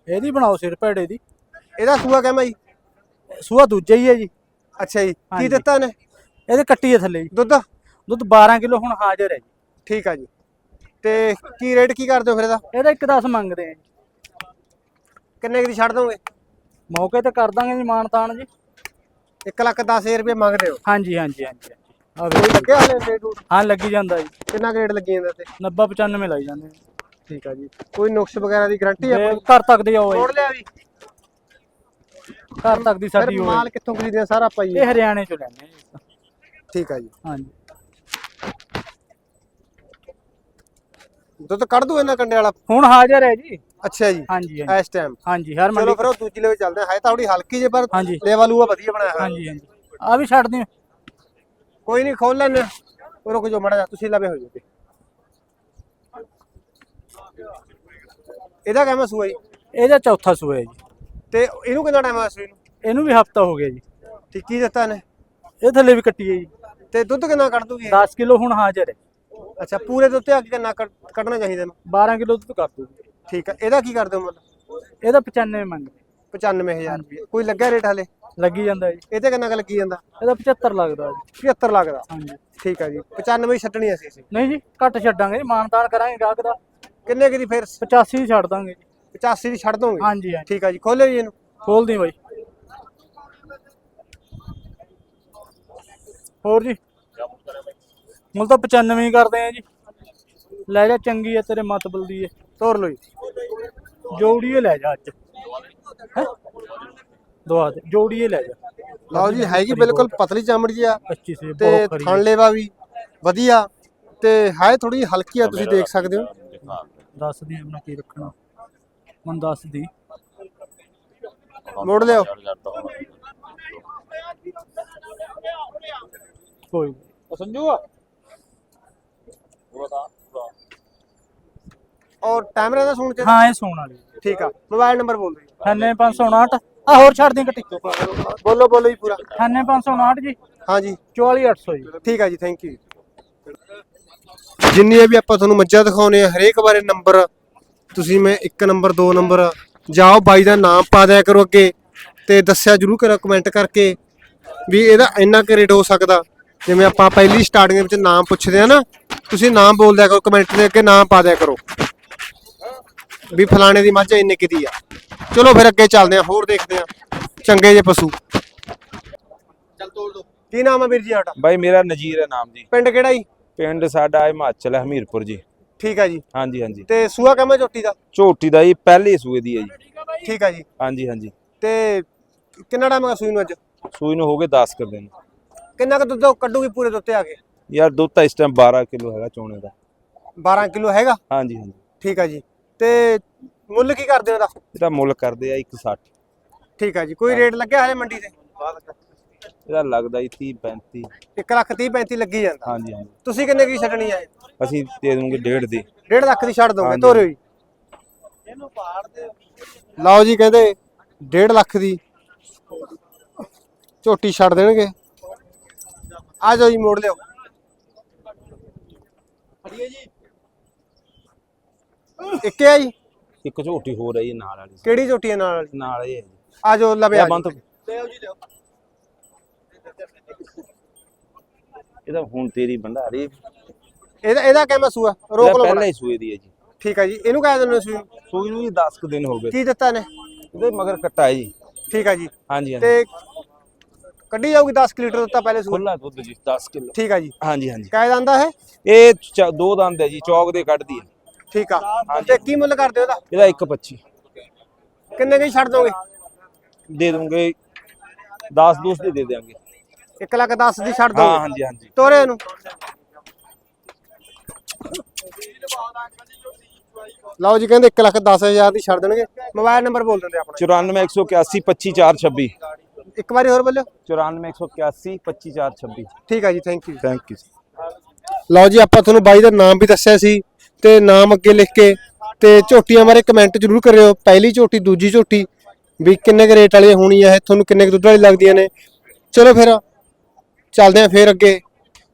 ਇਹਦੀ ਬਣਾਓ ਸਿਰ ਭੇੜੇ ਦੀ। ਇਹਦਾ ਸੂਆ ਕਹਿਮਾ ਜੀ? ਸੂਆ ਦੂਜਾ ਹੀ ਹੈ ਜੀ। ਅੱਛਾ ਜੀ ਕੀ ਹਾਂਜੀ। ਦਿੱਤਾ ਇਹਨੇ ਇਹਦੇ ਕੱਟੀ ਹੈ ਥੱਲੇ ਜੀ। ਦੁੱਧ? ਦੁੱਧ 12 ਕਿਲੋ ਹੁਣ ਹਾਜ਼ਰ ਹੈ ਜੀ। ਠੀਕ ਆ ਜੀ। ਤੇ ਕੀ ਰੇਟ ਕੀ ਕਰਦੇ ਹੋ ਫਿਰ ਇਹਦਾ? ਇਹਦਾ ਇੱਕ 10 ਮੰਗਦੇ ਆ ਜੀ। ਕਿੰਨੇ ਕੁ ਦੀ ਛੱਡ ਦੋਗੇ? ਮੌਕੇ ਤੇ ਕਰ ਦਾਂਗੇ ਜੀ ਮਾਨ ਤਾਨ ਜੀ। 1 ਲੱਖ 10000 ਰੁਪਏ ਮੰਗਦੇ ਹੋ? ਹਾਂਜੀ ਹਾਂਜੀ ਹਾਂਜੀ ਆ ਕੋਈ ਲੱਗਿਆ ਹਲੇ ਰੇਟ ਰੂਟ? ਹਾਂ ਲੱਗੀ ਜਾਂਦਾ ਜੀ। ਕਿੰਨਾ ਰੇਟ ਲੱਗੀ ਜਾਂਦਾ ਤੇ 90 95 ਲੱਗ ਜਾਂਦੇ ਠੀਕ ਆ ਜੀ। ਕੋਈ ਨੁਕਸ ਵਗੈਰਾ ਦੀ ਗਾਰੰਟੀ ਆ ਤੇ ਘਰ ਤੱਕ ਦੇ ਆਓ ਤੋੜ ਜੀ ਲਿਆ ਵੀ? ਘਰ ਤੱਕ ਦੀ ਸਾਡੀ ਮਾਲ ਕਿੱਥੋਂ ਖਰੀਦਿਆ? ਸਾਰਾ ਪਾਈ ਇਹ ਹਰਿਆਣੇ ਚੋਂ ਆ ਜੀ। ਠੀਕ ਆ ਜੀ। ਹਾਂਜੀ। ਦੁੱਧ ਕੱਢ ਦੂ ਇਹਨਾਂ ਕੰਡੇ ਵਾਲਾ। ਹੁਣ ਹਾਜ਼ਰ ਹੈ ਜੀ। ਅੱਛਾ ਜੀ। ਹਾਂਜੀ ਹਾਂਜੀ। ਇਸ ਟਾਈਮ ਹਾਂਜੀ ਹਰ ਚਲੋ ਮੰਡੀ ਫਿਰ ਉਹ ਦੂਜੀ ਲੈਵੇ ਚੱਲਦੇ ਆ। ਹੈ ਤਾਂ ਥੋੜੀ ਹਲਕੀ ਜੇ ਪਰ ਹਾਂਜੀ। ਲੇਵਲ ਉਹ ਵਧੀਆ ਬਣਾਇਆ ਹੋਇਆ। ਹਾਂਜੀ ਹਾਂਜੀ। ਆ ਵੀ ਛੱਡ ਦਿਓ। ਕੋਈ ਨਹੀਂ ਖੋਲ ਲੈਣੇ ਰੁਕ ਜਾਓ ਮੜਾ ਜਾ ਤੁਸੀਂ ਲਵੇ ਹੋ ਜਾਓਗੇ ਇਹਦਾ ਕਿਵੇਂ ਸੂਆ ਜੀ? ਇਹਦਾ ਚੌਥਾ ਸੂਆ ਹੈ ਜੀ। ਤੇ ਇਹਨੂੰ ਕਿੰਨਾ ਟਾਈਮ ਹੋਇਆ ਸੂਈ ਨੂੰ? ਇਹਨੂੰ ਵੀ ਹਫਤਾ ਹੋ ਗਿਆ ਜੀ। ਠੀਕ ਕੀ ਦਿੱਤਾ ਨੇ ਇਹ ਥੱਲੇ ਵੀ ਕੱਟੀ ਹੈ ਜੀ। ਤੇ ਦੁੱਧ ਕਿੰਨਾ ਕੱਢ ਦੂਗੀ ਇਹ? 10 ਕਿਲੋ ਹੁਣ ਹਾਜ਼ਰ ਹੈ। ਅੱਛਾ ਪੂਰੇ ਦੁੱਧ ਤੇ ਆ ਕੇ ਕਿੰਨਾ ਕੱਢ- ਕੱਢਣਾ ਚਾਹੀਦਾ ਇਹਨੂੰ? 12 ਕਿਲੋ ਦੁੱਧ ਕਰ ਦੂਗੀ ਠੀਕ ਆ ਇਹਦਾ ਕੀ ਕਰਦੇ ਹੋ ਮੁੱਲ? ਇਹਦਾ 95 ਮੰਗਦੇ 95000 ਰੁਪਏ। ਕੋਈ ਲੱਗਿਆ ਰੇਟ ਹਲੇ? ਲੱਗੀ ਜਾਂਦਾ ਜੀ। ਇਹ ਤੇ ਕਿੰਨਾ ਕੁ ਲੱਗੀ ਜਾਂਦਾ? ਇਹਦਾ 75 ਲੱਗਦਾ ਜੀ। 75 ਲੱਗਦਾ? ਹਾਂਜੀ। ਠੀਕ ਆ ਜੀ। 95 ਹੀ ਛੱਡਣੀ ਅਸੀਂ ਅਸੀਂ। ਨਹੀਂ ਜੀ ਘੱਟ ਛੱਡਾਂਗੇ ਜੀ। ਮਾਨਤਾਨ ਕਰਾਂਗੇ ਗਾਹਕ ਦਾ। ਕਿੰਨੇ ਕੁ ਦੀ ਫਿਰ? 85 ਹੀ ਛੱਡ ਦਾਂਗੇ ਜੀ। 85 ਦੀ ਛੱਡ ਦੋਗੇ? ਹਾਂਜੀ ਹਾਂਜੀ। ਠੀਕ ਆ ਜੀ। ਖੋਲੇ ਜੀ ਇਹਨੂੰ। ਖੋਲ ਦੀ ਬਾਈ। ਹੋਰ ਜੀ? ਮੁੱਲ ਤਾਂ 95 ਹੀ ਕਰਦੇ ਆ ਜੀ। ਲੈ ਜਾ ਚੰਗੀ ਹੈ ਤੇਰੇ ਮਤਬਲ ਦੀ ਹੈ ਤੋਰ ਲਓ ਜੀ। ਜੋੜੀਏ ਲੈ ਜਾ ਅੱਜ। ਹੈਂ? ਦਵਾ ਦੇ। ਜੋੜੀਏ ਲੈ ਜਾ। ਲਓ ਜੀ ਹੈਗੀ ਬਿਲਕੁਲ ਪਤਲੀ ਚਮੜੀ ਜੀ ਆ। 25 ਸੇ ਤੇ ਬਹੁਤ ਖਰੀ ਥਣ ਲੇਵਾ ਵੀ ਵਧੀਆ। ਤੇ ਹੈ ਥੋੜੀ ਹਲਕੀ ਆ ਤੁਸੀਂ ਦੇਖ ਸਕਦੇ ਹੋ। ਦੱਸ ਦੀ ਆਪਣਾ ਕੀ ਰੱਖਣਾ। ਹੁਣ ਦੱਸ ਦੀ। ਮੋੜ ਲਿਓ ਕੋਈ ਸੰਜੂ ਔਰ ਟਾਈਮਰ ਦਾ ਸੁਣ ਚ ਹਾਂ ਇਹ ਸੋਣ ਵਾਲੀ। ਠੀਕ ਆ। ਮੋਬਾਈਲ ਨੰਬਰ ਬੋਲ ਦਿਓ। 9559 ਆ ਹੋਰ ਛੱਡ ਦੀ ਕੱਟੀ ਬੋਲੋ ਬੋਲੋ ਜੀ ਪੂਰਾ। 9559 ਜੀ। ਹਾਂਜੀ 44800 ਜੀ। ਠੀਕ ਆ ਜੀ ਥੈਂਕ ਯੂ ਜਿੰਨੀਆਂ ਵੀ ਆਪਾਂ ਤੁਹਾਨੂੰ ਮੱਝਾਂ ਦਿਖਾਉਨੇ ਆ ਹਰੇਕ ਬਾਰੇ ਨੰਬਰ ਤੁਸੀਂ ਮੈਂ ਇੱਕ ਨੰਬਰ ਦੋ ਨੰਬਰ ਜਾਓ ਬਾਈ ਦਾ ਨਾਮ ਪਾ ਦਿਆ ਕਰੋ ਅੱਗੇ ਤੇ ਦੱਸਿਆ ਜਰੂਰ ਕਰੋ ਕਮੈਂਟ ਕਰਕੇ ਵੀ ਇਹਦਾ ਇੰਨਾ ਕੁ ਰੇਟ ਹੋ ਸਕਦਾ। ਜਿਵੇਂ ਆਪਾਂ ਪਹਿਲੀ ਸਟਾਰਟਿੰਗ ਵਿੱਚ ਨਾਮ ਪੁੱਛਦੇ ਆ ਨਾ ਤੁਸੀਂ ਨਾਮ ਬੋਲ ਦਿਆ ਕਰੋ ਕਮੈਂਟ ਦੇ ਅੱਗੇ ਨਾਮ ਪਾ ਦਿਆ ਕਰੋ। ਵੀ ਫਲਾਣੇ ਦੀ ਮੱਝ ਇੰਨੇ ਕਿਦੀ ਆ? ਚਲੋ ਫਿਰ ਅੱਗੇ ਚੱਲਦੇ ਆ ਹੋਰ ਦੇਖਦੇ ਆ। ਚੰਗੇ ਜੇ ਪਸ਼ੂ। ਚੱਲ ਤੋੜ ਦੋ। ਕੀ ਨਾਮ ਆ ਵੀਰ ਜੀ ਤੁਹਾਡਾ ਬਾਈ ਮੇਰਾ ਨਜੀਰ ਹੈ ਨਾਮ ਜੀ। ਪਿੰਡ ਕਿਹੜਾ ਜੀ? ਪਿੰਡ ਸਾਡਾ ਹਿਮਾਚਲ ਹੈ ਹਮੀਰਪੁਰ ਜੀ। ਠੀਕ ਆ ਜੀ। ਹਾਂਜੀ ਹਾਂਜੀ। ਤੇ ਸੂਆ ਕਮਾ ਝੋਟੀ ਦਾ? ਝੋਟੀ ਦਾ ਜੀ ਪਹਿਲੇ ਸੂਏ ਦੀ ਹੈ ਜੀ। ਠੀਕ ਆ ਜੀ। ਹਾਂਜੀ ਹਾਂਜੀ। ਤੇ ਕਿੰਨਾ ਟਾਈਮ ਹੋ ਗਿਆ ਸੂਈ ਨੂੰ ਅੱਜ? ਸੂਈ ਨੂੰ ਹੋ ਗਏ 10 ਕਰ ਦਿਨ। ਕਿੰਨਾ ਕੁ ਦੁੱਧ ਕੱਢੂਗੀ ਪੂਰੇ ਦੁੱਧ ਤੇ ਆ ਕੇ? ਯਾਰ ਦੁੱਧ ਤਾਂ ਇਸ ਟਾਈਮ 12 ਕਿਲੋ ਹੈਗਾ ਚੋਣੇ ਦਾ। 12 ਕਿਲੋ ਹੈਗਾ? ਹਾਂਜੀ ਹਾਂਜੀ। ਠੀਕ ਆ ਜੀ। ਤੇ ਮੁੱਲ ਕੀ ਕਰਦੇ ਹੋ ਇਹਦਾ? ਇਹਦਾ ਮੁੱਲ ਕਰਦੇ ਆ 160 ਠੀਕ ਆ ਜੀ। ਕੋਈ ਰੇਟ ਲੱਗਿਆ ਹਲੇ ਮੰਡੀ ਤੇ? ਇਹਦਾ ਲੱਗਦਾ ਜੀ 30 35 1 ਲੱਖ 30 35 ਲੱਗੀ ਜਾਂਦਾ। ਹਾਂਜੀ ਹਾਂਜੀ। ਤੁਸੀਂ ਕਿੰਨੇ ਕੀ ਛੱਡਣੀ ਆ ਅਸੀਂ ਦੇ ਦੂੰਗੇ ਡੇਢ ਦੀ। 1.5 ਲੱਖ ਦੀ ਛੱਡ ਦੋਗੇ। ਤੋਰਿਓ ਜੀ। ਲਓ ਜੀ ਕਹਿੰਦੇ 1.5 ਲੱਖ ਦੀ। ਝੋਟੀ ਛੱਡ ਦੇਣਗੇ। ਆ ਜਾਓ ਜੀ ਮੋੜ ਲਿਓ ਇੱਕ ਆ ਜੀ। ਇੱਕ ਝੋਟੀ ਹੋਰ ਹੈ ਜੀ ਨਾਲ ਵਾਲੀ। ਕਿਹੜੀ ਝੋਟੀ ਹੈ ਨਾਲ ਵਾਲੀ? ਨਾਲ ਇਹ ਹੈ ਜੀ। ਆ ਜਾਓ ਲਵੇ ਆ ਇਹ ਬੰਦ ਜਾਓ। ਇਹਦਾ ਹੁਣ ਤੇਰੀ ਭੰਡਾਰੀ ਇਹਦਾ ਇਹਦਾ ਕਿਵੇਂ ਸੂਆ? ਰੋਕ ਲਓ ਪਹਿਲਾਂ। ਹੀ ਸੂਏ ਦੀ ਹੈ ਜੀ। ਠੀਕ ਹੈ ਜੀ। ਇਹਨੂੰ ਕਹਿ ਦਿੰਦੇ ਸੂਈ ਸੂਈ ਨੂੰ? ਜੀ 10 ਕੁ ਦਿਨ ਹੋ ਗਏ। ਕੀ ਦਿੱਤਾ ਨੇ? ਇਹਦੇ ਮਗਰ ਕੱਟਾ ਹੈ ਜੀ। ਠੀਕ ਹੈ ਜੀ। ਹਾਂਜੀ ਹਾਂਜੀ। ਤੇ ਕੱਢੀ ਜਾਊਗੀ 10 ਕੁ ਲੀਟਰ ਦਿੱਤਾ ਪਹਿਲੇ ਸੂਈ। ਖੁੱਲਾ ਦੁੱਧ ਜੀ 10 ਕਿਲੋ। ਠੀਕ ਹੈ ਜੀ। ਹਾਂਜੀ ਹਾਂਜੀ। ਕਾਇਦ ਆਂਦਾ ਹੈ ਇਹ? ਚ- ਦੋ ਦੰਦ ਹੈ ਜੀ ਚੌਕ ਦੇ ਕੱਢਦੀ ਹੈ ਠੀਕ ਆ। ਤੇ ਕੀ ਮੁੱਲ ਕਰਦੇ ਹੋ ਉਹਦਾ? ਇਹਦਾ 125 ਕਿੰਨੇ ਕੀ ਛੱਡ ਦੋਗੇ? ਦੇ ਦੂੰਗੇ 10 ਦੂਸ ਦੀ ਦੇ ਦੇਾਂਗੇ 1 ਲੱਖ 10 ਦੀ ਛੱਡ ਹਾਂ ਦੋਗੇ? ਹਾਂਜੀ ਹਾਂਜੀ। ਤੋਰੇ ਨੂੰ ਲਓ ਜੀ ਕਹਿੰਦੇ 1 ਲੱਖ 10000 ਦੀ ਛੱਡ ਦੇਣਗੇ। ਮੋਬਾਈਲ ਨੰਬਰ ਬੋਲ ਦਿੰਦੇ ਆਪਣਾ। 94181 25426 ਇੱਕ ਵਾਰੀ ਹੋਰ ਬੋਲਿਓ। 94181 25426 ਠੀਕ ਆ ਜੀ ਥੈਂਕ ਯੂ ਥੈਂਕ ਯੂ ਲਓ ਜੀ ਆਪਾਂ ਤੁਹਾਨੂੰ ਬਾਈ ਦਾ ਨਾਮ ਵੀ ਦੱਸਿਆ ਸੀ ਤੇ ਨਾਮ ਅੱਗੇ ਲਿਖ ਕੇ ਤੇ ਝੋਟੀਆਂ ਬਾਰੇ ਕਮੈਂਟ ਜ਼ਰੂਰ ਕਰਿਓ। ਪਹਿਲੀ ਝੋਟੀ ਦੂਜੀ ਝੋਟੀ ਵੀ ਕਿੰਨੇ ਕੁ ਰੇਟ ਵਾਲੀ ਹੋਣੀ ਹੈ ਤੁਹਾਨੂੰ ਕਿੰਨੇ ਕੁ ਦੁੱਧ ਵਾਲੀ ਲੱਗਦੀਆਂ ਨੇ। ਚਲੋ ਫਿਰ ਚੱਲਦੇ ਆਂ ਫਿਰ ਅੱਗੇ।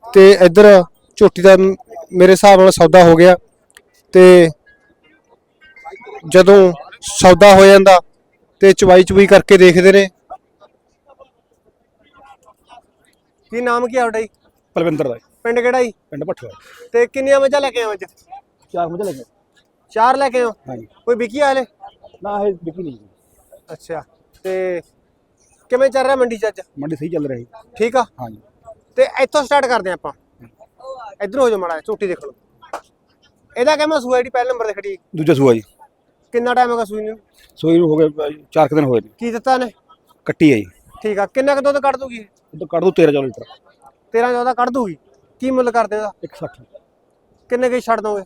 ਤੇ ਇੱਧਰ ਝੋਟੀ ਦਾ ਮੇਰੇ ਹਿਸਾਬ ਨਾਲ ਸੌਦਾ ਹੋ ਗਿਆ। ਤੇ ਜਦੋਂ ਸੌਦਾ ਹੋ ਜਾਂਦਾ ਤੇ ਚਵਾਈ ਚੁਵਾਈ ਕਰਕੇ ਦੇਖਦੇ ਨੇ। ਕੀ ਨਾਮ ਕੀ ਆ ਤੁਹਾਡਾ ਜੀ? ਪਲਵਿੰਦਰ ਦਾ ਪਿੰਡ ਕਿਹੜਾ ਜੀ? ਪਿੰਡ ਭੱਠਾ ਤੇ ਕਿੰਨੀਆਂ ਮੱਝਾਂ ਲੈ ਕੇ ਆਏ ਹੋ ਅੱਜ? ਚਾਰ ਮੁੰਡੇ ਲੱਗੇ ਚਾਰ ਲੈ ਕੇ ਆਏ ਹੋ? ਹਾਂਜੀ। ਕੋਈ ਵਿਕੀ ਆ ਹਲੇ? ਨਾ ਇਹ ਵਿਕੀ ਨਹੀਂ ਅੱਛਾ। ਤੇ ਕਿਵੇਂ ਚੱਲ ਰਿਹਾ ਮੰਡੀ ਚ ਅੱਜ? ਮੰਡੀ ਸਹੀ ਚੱਲ ਰਹੀ ਠੀਕ ਆ? ਹਾਂਜੀ। ਤੇ ਇੱਥੋਂ ਸਟਾਰਟ ਕਰਦੇ ਆਪਾਂ। ਇੱਧਰ ਹੋ ਜਾ ਮਾੜਾ ਜਿਹਾ, ਝੋਟੀ ਦੇਖ ਲਓ। ਇਹਦਾ ਕਹਿੰਦਾ ਸੂਆ ਜਿਹੜੀ ਪਹਿਲੇ ਨੰਬਰ ਤੇ ਖੜੀ ਦੂਜਾ ਸੂਆ ਜੀ। ਕਿੰਨਾ ਟਾਈਮ ਹੈਗਾ ਸੂਈ ਨੂੰ? ਸੂਈ ਨੂੰ ਹੋ ਗਏ ਚਾਰ ਕੁ ਦਿਨ ਹੋਏ ਨੇ। ਕੀ ਦਿੱਤਾ ਨੇ ਕੱਟੀ ਹੈ ਜੀ। ਠੀਕ ਆ ਕਿੰਨਾ ਕੁ ਦੁੱਧ ਕੱਢ ਦੂਗੀ? ਇਹ? ਤੋਂ ਕੱਢ ਦੋ 13 14 ਲੀਟਰ। 13 14 ਕੱਢ ਦੂਗੀ? ਕੀ ਮੁੱਲ ਕਰਦੇ ਉਹਦਾ? 160 ਕਿੰਨੇ ਕੀ ਛੱਡ ਦੋਗੇ?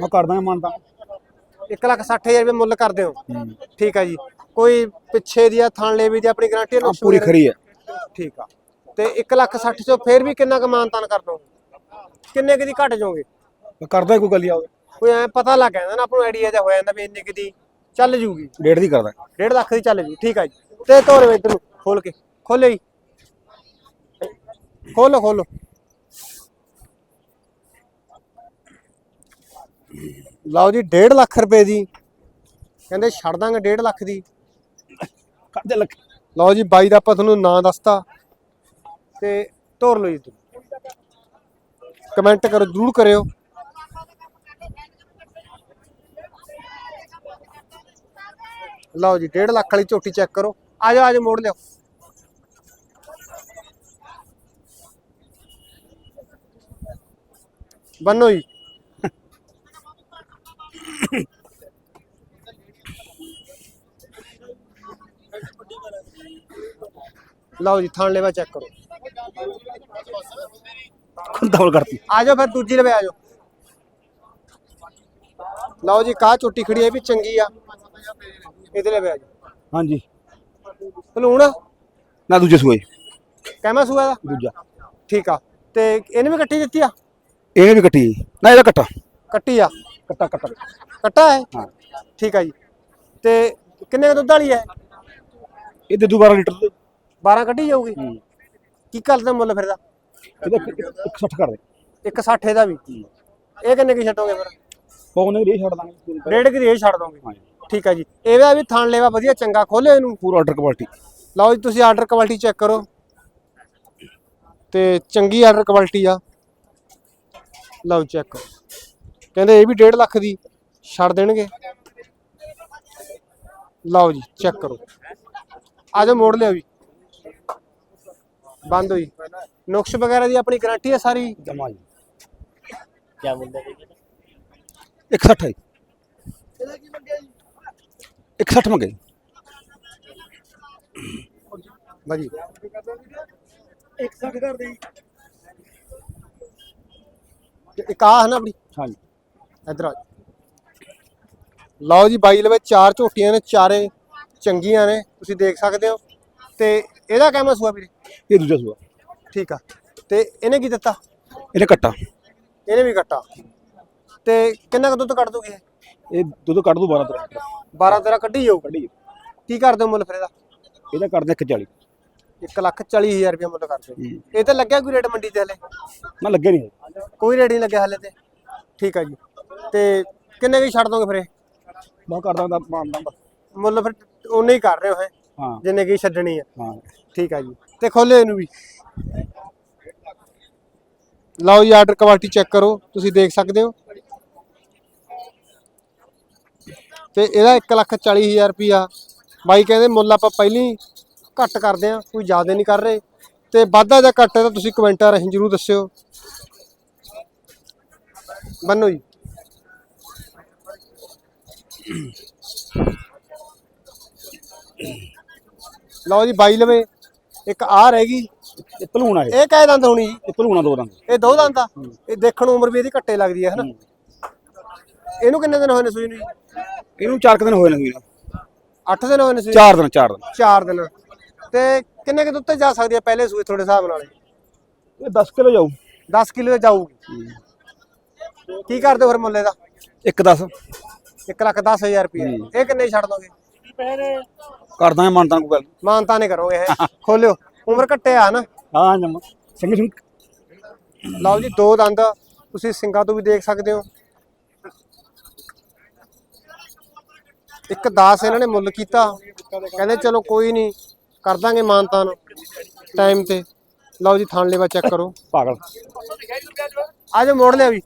ਮੈਂ ਕਰ ਦਾਂਗਾ ਮਾਨਤਾ 1 ਲੱਖ 60000 ਰੁਪਏ ਮੁੱਲ ਕਰਦੇ ਹੋ? ਠੀਕ ਆ ਜੀ। ਕੋਈ ਪਿੱਛੇ ਦੀ ਆ ਥਣ ਲੇਵੀ ਦੀ ਆਪਣੀ ਗਾਰੰਟੀ ਆ ਪੂਰੀ ਖਰੀ ਹੈ ਠੀਕ ਆ। ਤੇ 1 ਲੱਖ 60 ਚੋਂ ਫੇਰ ਵੀ ਕਿੰਨਾ ਕੁ ਮਾਨਤਾਨ ਕਰ ਦੋਗੇ? ਕਿੰਨੇ ਕੁ ਦੀ ਘਟ ਜਾਓਗੇ? ਮੈਂ ਕਰਦਾ ਕੋਈ ਗੱਲ ਆਵੇ। ਕੋਈ ਐ ਪਤਾ ਲੱਗ ਜਾਂਦਾ ਨਾ ਆਪਾਂ ਨੂੰ ਆਈਡੀਆ ਜਿਹਾ ਹੋ ਜਾਂਦਾ ਵੀ ਇੰਨੇ ਕੁ ਦੀ ਚੱਲ ਜੂਗੀ। ਡੇਢ ਦੀ ਕਰਦਾ। 1.5 ਲੱਖ ਦੀ ਚੱਲ ਜੂ ਠੀਕ ਆ ਜੀ। ਤੇ ਤੋਰੇ ਵੇ ਇੱਧਰ ਨੂੰ ਖੋਲ ਕੇ ਖੋਲੇ ਜੀ ਖੋਲੋ ਖੋਲੋ ਲਓ। ਜੀ 1.5 ਲੱਖ ਰੁਪਏ ਦੀ। ਕਹਿੰਦੇ ਛੱਡ ਦਾਂਗੇ 1.5 ਲੱਖ ਦੀ। ਕੱਢ ਲੱਖ। ਲਓ ਜੀ ਬਾਈ ਦਾ ਆਪਾਂ ਤੁਹਾਨੂੰ ਨਾਂ ਦੱਸਤਾ। ਤੇ ਤੋਰ ਲਓ ਜੀ ਕਮੈਂਟ ਕਰੋ ਜਰੂਰ ਕਰਿਓ। ਲਓ ਜੀ 1.5 ਲੱਖ ਵਾਲੀ ਝੋਟੀ ਚੈੱਕ ਕਰੋ। ਆ ਜਾਓ ਆ ਜਾਓ ਮੋੜ ਲਿਓ ਬੰਨੋ ਜੀ। ਲਓ ਜੀ ਥਾਣ ਲੈਵਾ ਚੈੱਕ ਕਰੋ। ਦਬਲ ਕਰਤੀ। ਆ ਜਾਓ ਫਿਰ ਦੂਜੀ ਲਵੇ ਆ ਜਾਓ। ਲਓ ਜੀ ਕਾਹ ਝੋਟੀ ਖੜੀ ਹੈ ਵੀ ਚੰਗੀ ਆ। ਇਹਦੇ ਲਵੇ ਆ ਜਾਓ। ਹਾਂਜੀ। ਭਲੂਣ ਨਾ ਦੂਜੇ ਸੂਏ। ਕਹਿਮਾ ਸੂਆ ਦਾ? ਦੂਜਾ। ਠੀਕ ਆ। ਤੇ ਇਹਨੇ ਵੀ ਕੱਟੀ ਦਿੱਤੀ ਆ? ਇਹਨੇ ਵੀ ਕੱਟੀ। ਨਾ ਇਹਦਾ ਕੱਟਾ। ਕੱਟੀ ਆ। ਕੱਟਾ ਕੱਟਾ। ਕੱਟਾ ਹੈ? ਹਾਂ। ਠੀਕ ਆ ਜੀ। ਤੇ ਕਿੰਨੇ ਕੁ ਦੁੱਧ ਵਾਲੀ ਹੈ? ਇਹ ਦੇ ਦੂ 12 ਲੀਟਰ ਦੇ 12 ਕੱਢੀ ਜਾਊਗੀ? ਹੂੰ। ਕੀ ਕਰਦੇ ਮੁੱਲ ਫਿਰਦਾ ਇਹਦਾ? 160 ਕਰ ਦੇ। 160 ਦਾ ਵੀ। ਇਹ ਕਿੰਨੇ ਕੀ ਛੱਡੋਗੇ ਫਿਰ? ਪੌਣੇ ਰੇ ਛੱਡ ਦਾਂਗੇ। ਡੇਢ ਕੀ ਰੇਟ ਛੱਡ ਦੋਗੇ। ਹਾਂਜੀ ਠੀਕ ਆ ਜੀ। ਇਹਦਾ ਵੀ ਥਣ ਲੈਵਾ ਵਧੀਆ ਚੰਗਾ ਖੋਲੇ ਇਹਨੂੰ? ਪੂਰਾ ਆਰਡਰ ਕੁਆਲਿਟੀ ਲਓ ਜੀ ਤੁਸੀਂ ਆਰਡਰ ਕੁਆਲਿਟੀ ਚੈੱਕ ਕਰੋ। ਤੇ ਚੰਗੀ ਆਰਡਰ ਕੁਆਲਿਟੀ ਆ। ਲਓ ਚੈੱਕ ਕਹਿੰਦੇ ਇਹ ਵੀ 1.5 ਲੱਖ ਦੀ ਛੱਡ ਦੇਣਗੇ। ਲਓ ਜੀ ਚੈੱਕ ਕਰੋ। ਆ ਜਾਓ ਮੋੜ ਲਿਓ ਵੀ ਬੰਦ ਹੋਈ। ਨੁਕਸ ਵਗੈਰਾ ਦੀ ਆਪਣੀ ਗਾਰੰਟੀ ਹੈ ਸਾਰੀ? ਜਮਾ ਜੀ। ਕੀ ਬੋਲਦੇ 160 ਹੈ ਇਹਦਾ ਕੀ ਮੰਗਿਆ ਜੀ। 160 ਮੰਗੇ ਭਾਜੀ 160 ਕਰ ਦੇ ਇੱਕ ਆ ਹੈ ਨਾ ਆਪਣੀ? ਹਾਂਜੀ। ਇਧਰ ਆ ਲਓ ਜੀ ਬਾਈ ਲਵੇ ਚਾਰ ਝੋਟੀਆਂ ਨੇ ਚਾਰੇ ਚੰਗੀਆਂ ਨੇ ਤੁਸੀਂ ਦੇਖ ਸਕਦੇ ਹੋ। ਤੇ ਇਹਦਾ ਕਹਿਮਾ ਸੂਆ ਵੀਰੇ? ਇਹ ਦੂਜਾ ਸੂਆ। ਠੀਕ ਆ। ਤੇ ਇਹਨੇ ਕੀ ਦਿੱਤਾ? ਇਹਨੇ ਕੱਟਾ। ਇਹਨੇ ਵੀ ਕੱਟਾ। ਤੇ ਕਿੰਨਾ ਕੁ ਦੁੱਧ ਕੱਢ ਦੋਗੇ ਇਹ? ਦੁੱਧ ਕੱਢ ਦੂ 12 13 ਲੀਟਰ। 12 13 ਕੱਢੀ ਜਾਊ। ਕੱਢੀ ਕੀ ਕਰਦੇ ਹੋ ਮੁੱਲ ਫਿਰ ਇਹਦਾ? ਇਹਦਾ ਕਰਦੇ 140 1 ਲੱਖ 40 ਹਜ਼ਾਰ ਰੁਪਏ ਮੁੱਲ ਕਰਦੇ ਇਹ ਤੇ ਲੱਗਿਆ ਕੋਈ ਰੇਟ ਮੰਡੀ ਤੇ ਹਲੇ? ਨਾ ਲੱਗੇ ਨਹੀਂ ਕੋਈ ਰੇਟ ਨਹੀਂ ਲੱਗਿਆ ਹਲੇ ਤੇ। ਠੀਕ ਆ ਜੀ। ਤੇ ਕਿੰਨੇ ਕੀ ਛੱਡ ਦੋਗੇ ਫਿਰ ਇਹ? ਬਹੁਤ ਕਰਦਾ ਦਾ ਮਾਨਦਾ ਬਸ ਮੁੱਲ ਫਿਰ ਉਨੇ ਹੀ ਕਰ ਰਹੇ ਹੋ ਹੈ। ਹਾਂ। ਜਿੰਨੇ ਕੀ ਛੱਡਣੀ ਆ। ਹਾਂ। ਠੀਕ ਆ ਜੀ। ਤੇ ਖੋਲੇ ਇਹਨੂੰ ਵੀ। ਲਓ ਜੀ ਆਰਡਰ ਕੁਆਲਿਟੀ ਚੈੱਕ ਕਰੋ। ਤੁਸੀਂ ਦੇਖ ਸਕਦੇ ਹੋ। ਤੇ ਇਹਦਾ 140000 ਰੁਪਿਆ ਬਾਈ ਕਹਿੰਦੇ ਮੁੱਲ ਆਪਾਂ ਪਹਿਲਾਂ ਘੱਟ ਕਰਦੇ ਆ ਕੋਈ ਜ਼ਿਆਦਾ ਨਹੀਂ ਕਰ ਰਹੇ। ਤੇ ਵਾਧਾ ਜਾਂ ਘੱਟ ਹੈ ਤਾਂ ਤੁਸੀਂ ਕਮੈਂਟਾਂ ਰਾਹੀਂ ਜਰੂਰ ਦੱਸਿਓ। ਬੰਨੋ ਜੀ। ਲਓ ਜੀ ਬਾਈ ਲਵੇ। ਇੱਕ ਆ ਰਹਿ ਗਈ। ਇਹ ਭਲੂਣਾ ਇਹ। ਇਹ ਕਾਹ ਦੰਦ ਹੋਣੀ ਜੀ? ਇਹ ਭਲੂਣਾ ਦੋ ਦੰਦ। ਇਹ ਦੋ ਦੰਦ ਆ? ਇਹ ਦੇਖਣ ਨੂੰ ਉਮਰ ਵੀ ਇਹਦੀ ਘੱਟੇ ਲੱਗਦੀ ਹੈ ਹਨਾ? ਇਹਨੂੰ ਕਿੰਨੇ ਦਿਨ ਹੋਏ ਨੇ ਸੂਈ ਨੂੰ ਜੀ? ਇਹਨੂੰ 4 ਦਿਨ ਹੋਏ ਨੇ 8 ਦਿਨ ਹੋਏ ਨੇ ਸੂਈ 4 ਦਿਨ 4 ਦਿਨ। 4 ਦਿਨ। ਤੇ ਕਿੰਨੇ ਕੁ ਦੁੱਧ ਤੇ ਜਾ ਸਕਦੀ ਹੈ ਪਹਿਲੇ ਸੂਏ ਤੁਹਾਡੇ ਹਿਸਾਬ ਨਾਲ? ਇਹ 10 ਕਿਲੋ ਜਾਊ। 10 ਕਿਲੋ ਜਾਊਗੀ। ਕੀ ਕਰਦੇ ਹੋ ਫਿਰ ਮੁੱਲੇ ਦਾ? 1 10 1 ਲੱਖ 10000 ਰੁਪਏ ਇਹ ਕਿੰਨੇ ਛੱਡ ਦੋਗੇ? ਕਰਦਾ ਮੈਂ ਮੰਨਦਾ ਕੋਈ ਗੱਲ। ਮਾਨਤਾ ਨਹੀਂ ਕਰੋਗੇ ਇਹ। ਖੋਲਿਓ। ਉਮਰ ਘੱਟੇ ਆ ਨਾ। ਹਾਂ ਜਮ। ਸਿੰਘ ਸਿੰਘ। ਲਓ ਜੀ ਦੋ ਦੰਦ। ਤੁਸੀਂ ਸਿੰਘਾਂ ਤੋਂ ਵੀ ਦੇਖ ਸਕਦੇ ਹੋ। ਇੱਕ 10 ਇਹਨਾਂ ਨੇ ਮੁੱਲ ਕੀਤਾ। ਕਹਿੰਦੇ ਚਲੋ ਕੋਈ ਨਹੀਂ। ਕਰ ਦਾਂਗੇ ਮਾਨਤਾ ਨੂੰ ਟਾਈਮ ਤੇ। ਲਓ ਜੀ ਥਾਣ ਲੈਵਾ ਚੈੱਕ ਕਰੋ। ਪਾਗਲ। ਆ ਜਾਓ ਮੋੜ ਲਿਆ ਵੀ।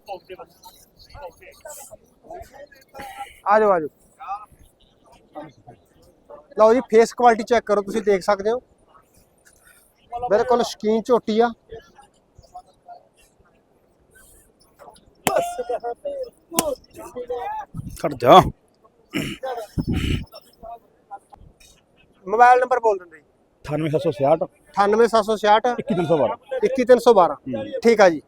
ਆ ਜਾਓ ਆ ਜਾਓ ਲਓ ਜੀ ਫੇਸ ਕੁਆਲਿਟੀ ਚੈੱਕ ਕਰੋ ਤੁਸੀਂ ਦੇਖ ਸਕਦੇ ਹੋ। ਬਿਲਕੁਲ ਸ਼ਕੀਨ ਝੋਟੀ ਆ। ਖੜ ਜਾ। ਮੋਬਾਈਲ ਨੰਬਰ ਬੋਲ ਦਿੰਦੇ ਜੀ। 98766 98766 21312 21312 ਠੀਕ ਆ ਜੀ।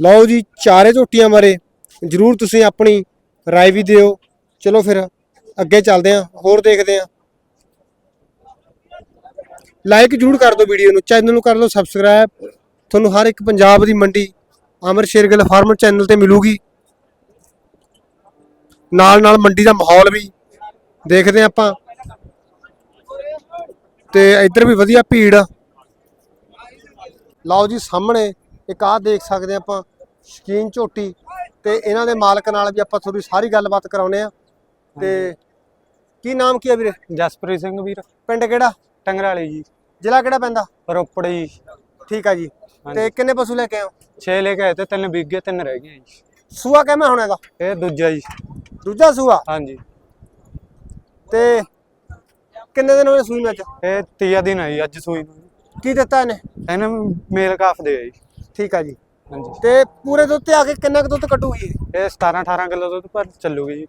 ਲਓ ਜੀ ਚਾਰੇ ਝੋਟੀਆਂ ਮਾਰੇ ਜਰੂਰ ਤੁਸੀਂ ਆਪਣੀ ਰਾਏ ਵੀ ਦਿਓ। ਚਲੋ ਫਿਰ ਅੱਗੇ ਚੱਲਦੇ ਆਂ ਹੋਰ ਦੇਖਦੇ ਆਂ ਲਾਈਕ ਜਰੂਰ ਕਰ ਦਿਓ ਵੀਡੀਓ ਨੂੰ ਚੈਨਲ ਨੂੰ ਕਰ ਲਓ ਸਬਸਕ੍ਰਾਈਬ ਤੁਹਾਨੂੰ ਹਰ ਇੱਕ ਪੰਜਾਬ ਦੀ ਮੰਡੀ ਅਮਰ ਸ਼ੇਰਗਿੱਲ ਫਾਰਮਰ ਚੈਨਲ ਤੇ ਮਿਲੂਗੀ। ਨਾਲ ਨਾਲ ਮੰਡੀ ਦਾ ਮਾਹੌਲ ਵੀ ਦੇਖਦੇ ਆਪਾਂ। ਤੇ ਇੱਧਰ ਵੀ ਵਧੀਆ ਭੀੜ। ਲਓ ਜੀ ਸਾਹਮਣੇ ਇੱਕ ਆਹ ਦੇਖ ਸਕਦੇ ਆਪਾਂ ਸ਼ਕੀਨ ਝੋਟੀ ਤੇ ਇਹਨਾਂ ਦੇ ਮਾਲਕ ਨਾਲ ਵੀ ਆਪਾਂ ਥੋੜੀ ਸਾਰੀ ਗੱਲਬਾਤ ਕਰਾਉਨੇ ਆ ਤੇ ਕੀ ਨਾਮ ਕੀ ਆ ਵੀਰੇ? ਜਸਪ੍ਰੀਤ ਸਿੰਘ ਵੀਰ। ਪਿੰਡ ਕਿਹੜਾ? ਟੰਗਰਾਲੀ ਜੀ। ਜ਼ਿਲ੍ਹਾ ਕਿਹੜਾ ਪੈਂਦਾ? ਰੋਪੜ। ਜੀ ਠੀਕ ਆ ਜੀ। ਤੇ ਕਿੰਨੇ ਪਸ਼ੂ ਲੈ ਕੇ ਆਏ ਹੋ? 6 ਲੈ ਕੇ ਆਏ ਤੇ ਤਿੰਨ ਵਿਕ ਗਏ ਤਿੰਨ ਰਹਿ ਗਏ ਜੀ। ਸੂਆ ਕਿਵੇਂ ਹੁਣ ਇਹਦਾ ਇਹ ਦੂਜਾ ਜੀ। ਦੂਜਾ ਸੂਆ? ਹਾਂਜੀ। ਤੇ ਕਿੰਨੇ ਦਿਨ ਹੋਏ ਸੂਈ ਨੂੰ ਅੱਜ ਇਹ ਤੀਆ ਦਿਨ ਆ ਜੀ ਅੱਜ ਸੂਈ ਨੂੰ। ਕੀ ਦਿੱਤਾ ਇਹਨੇ? ਇਹਨੇ ਮੇਲ ਕਾਫ ਦੇ ਆ ਜੀ। ਠੀਕ ਆ ਜੀ। ਹਾਂਜੀ। ਤੇ ਪੂਰੇ ਦੁੱਧ ਤੇ ਆ ਕੇ ਕਿੰਨਾ ਕੁ ਦੁੱਧ ਕੱਢੂਗੀ ਇਹ? ਇਹ 17 18 ਕਿਲੋ ਦੁੱਧ ਪਰ ਚੱਲੂਗੀ ਜੀ।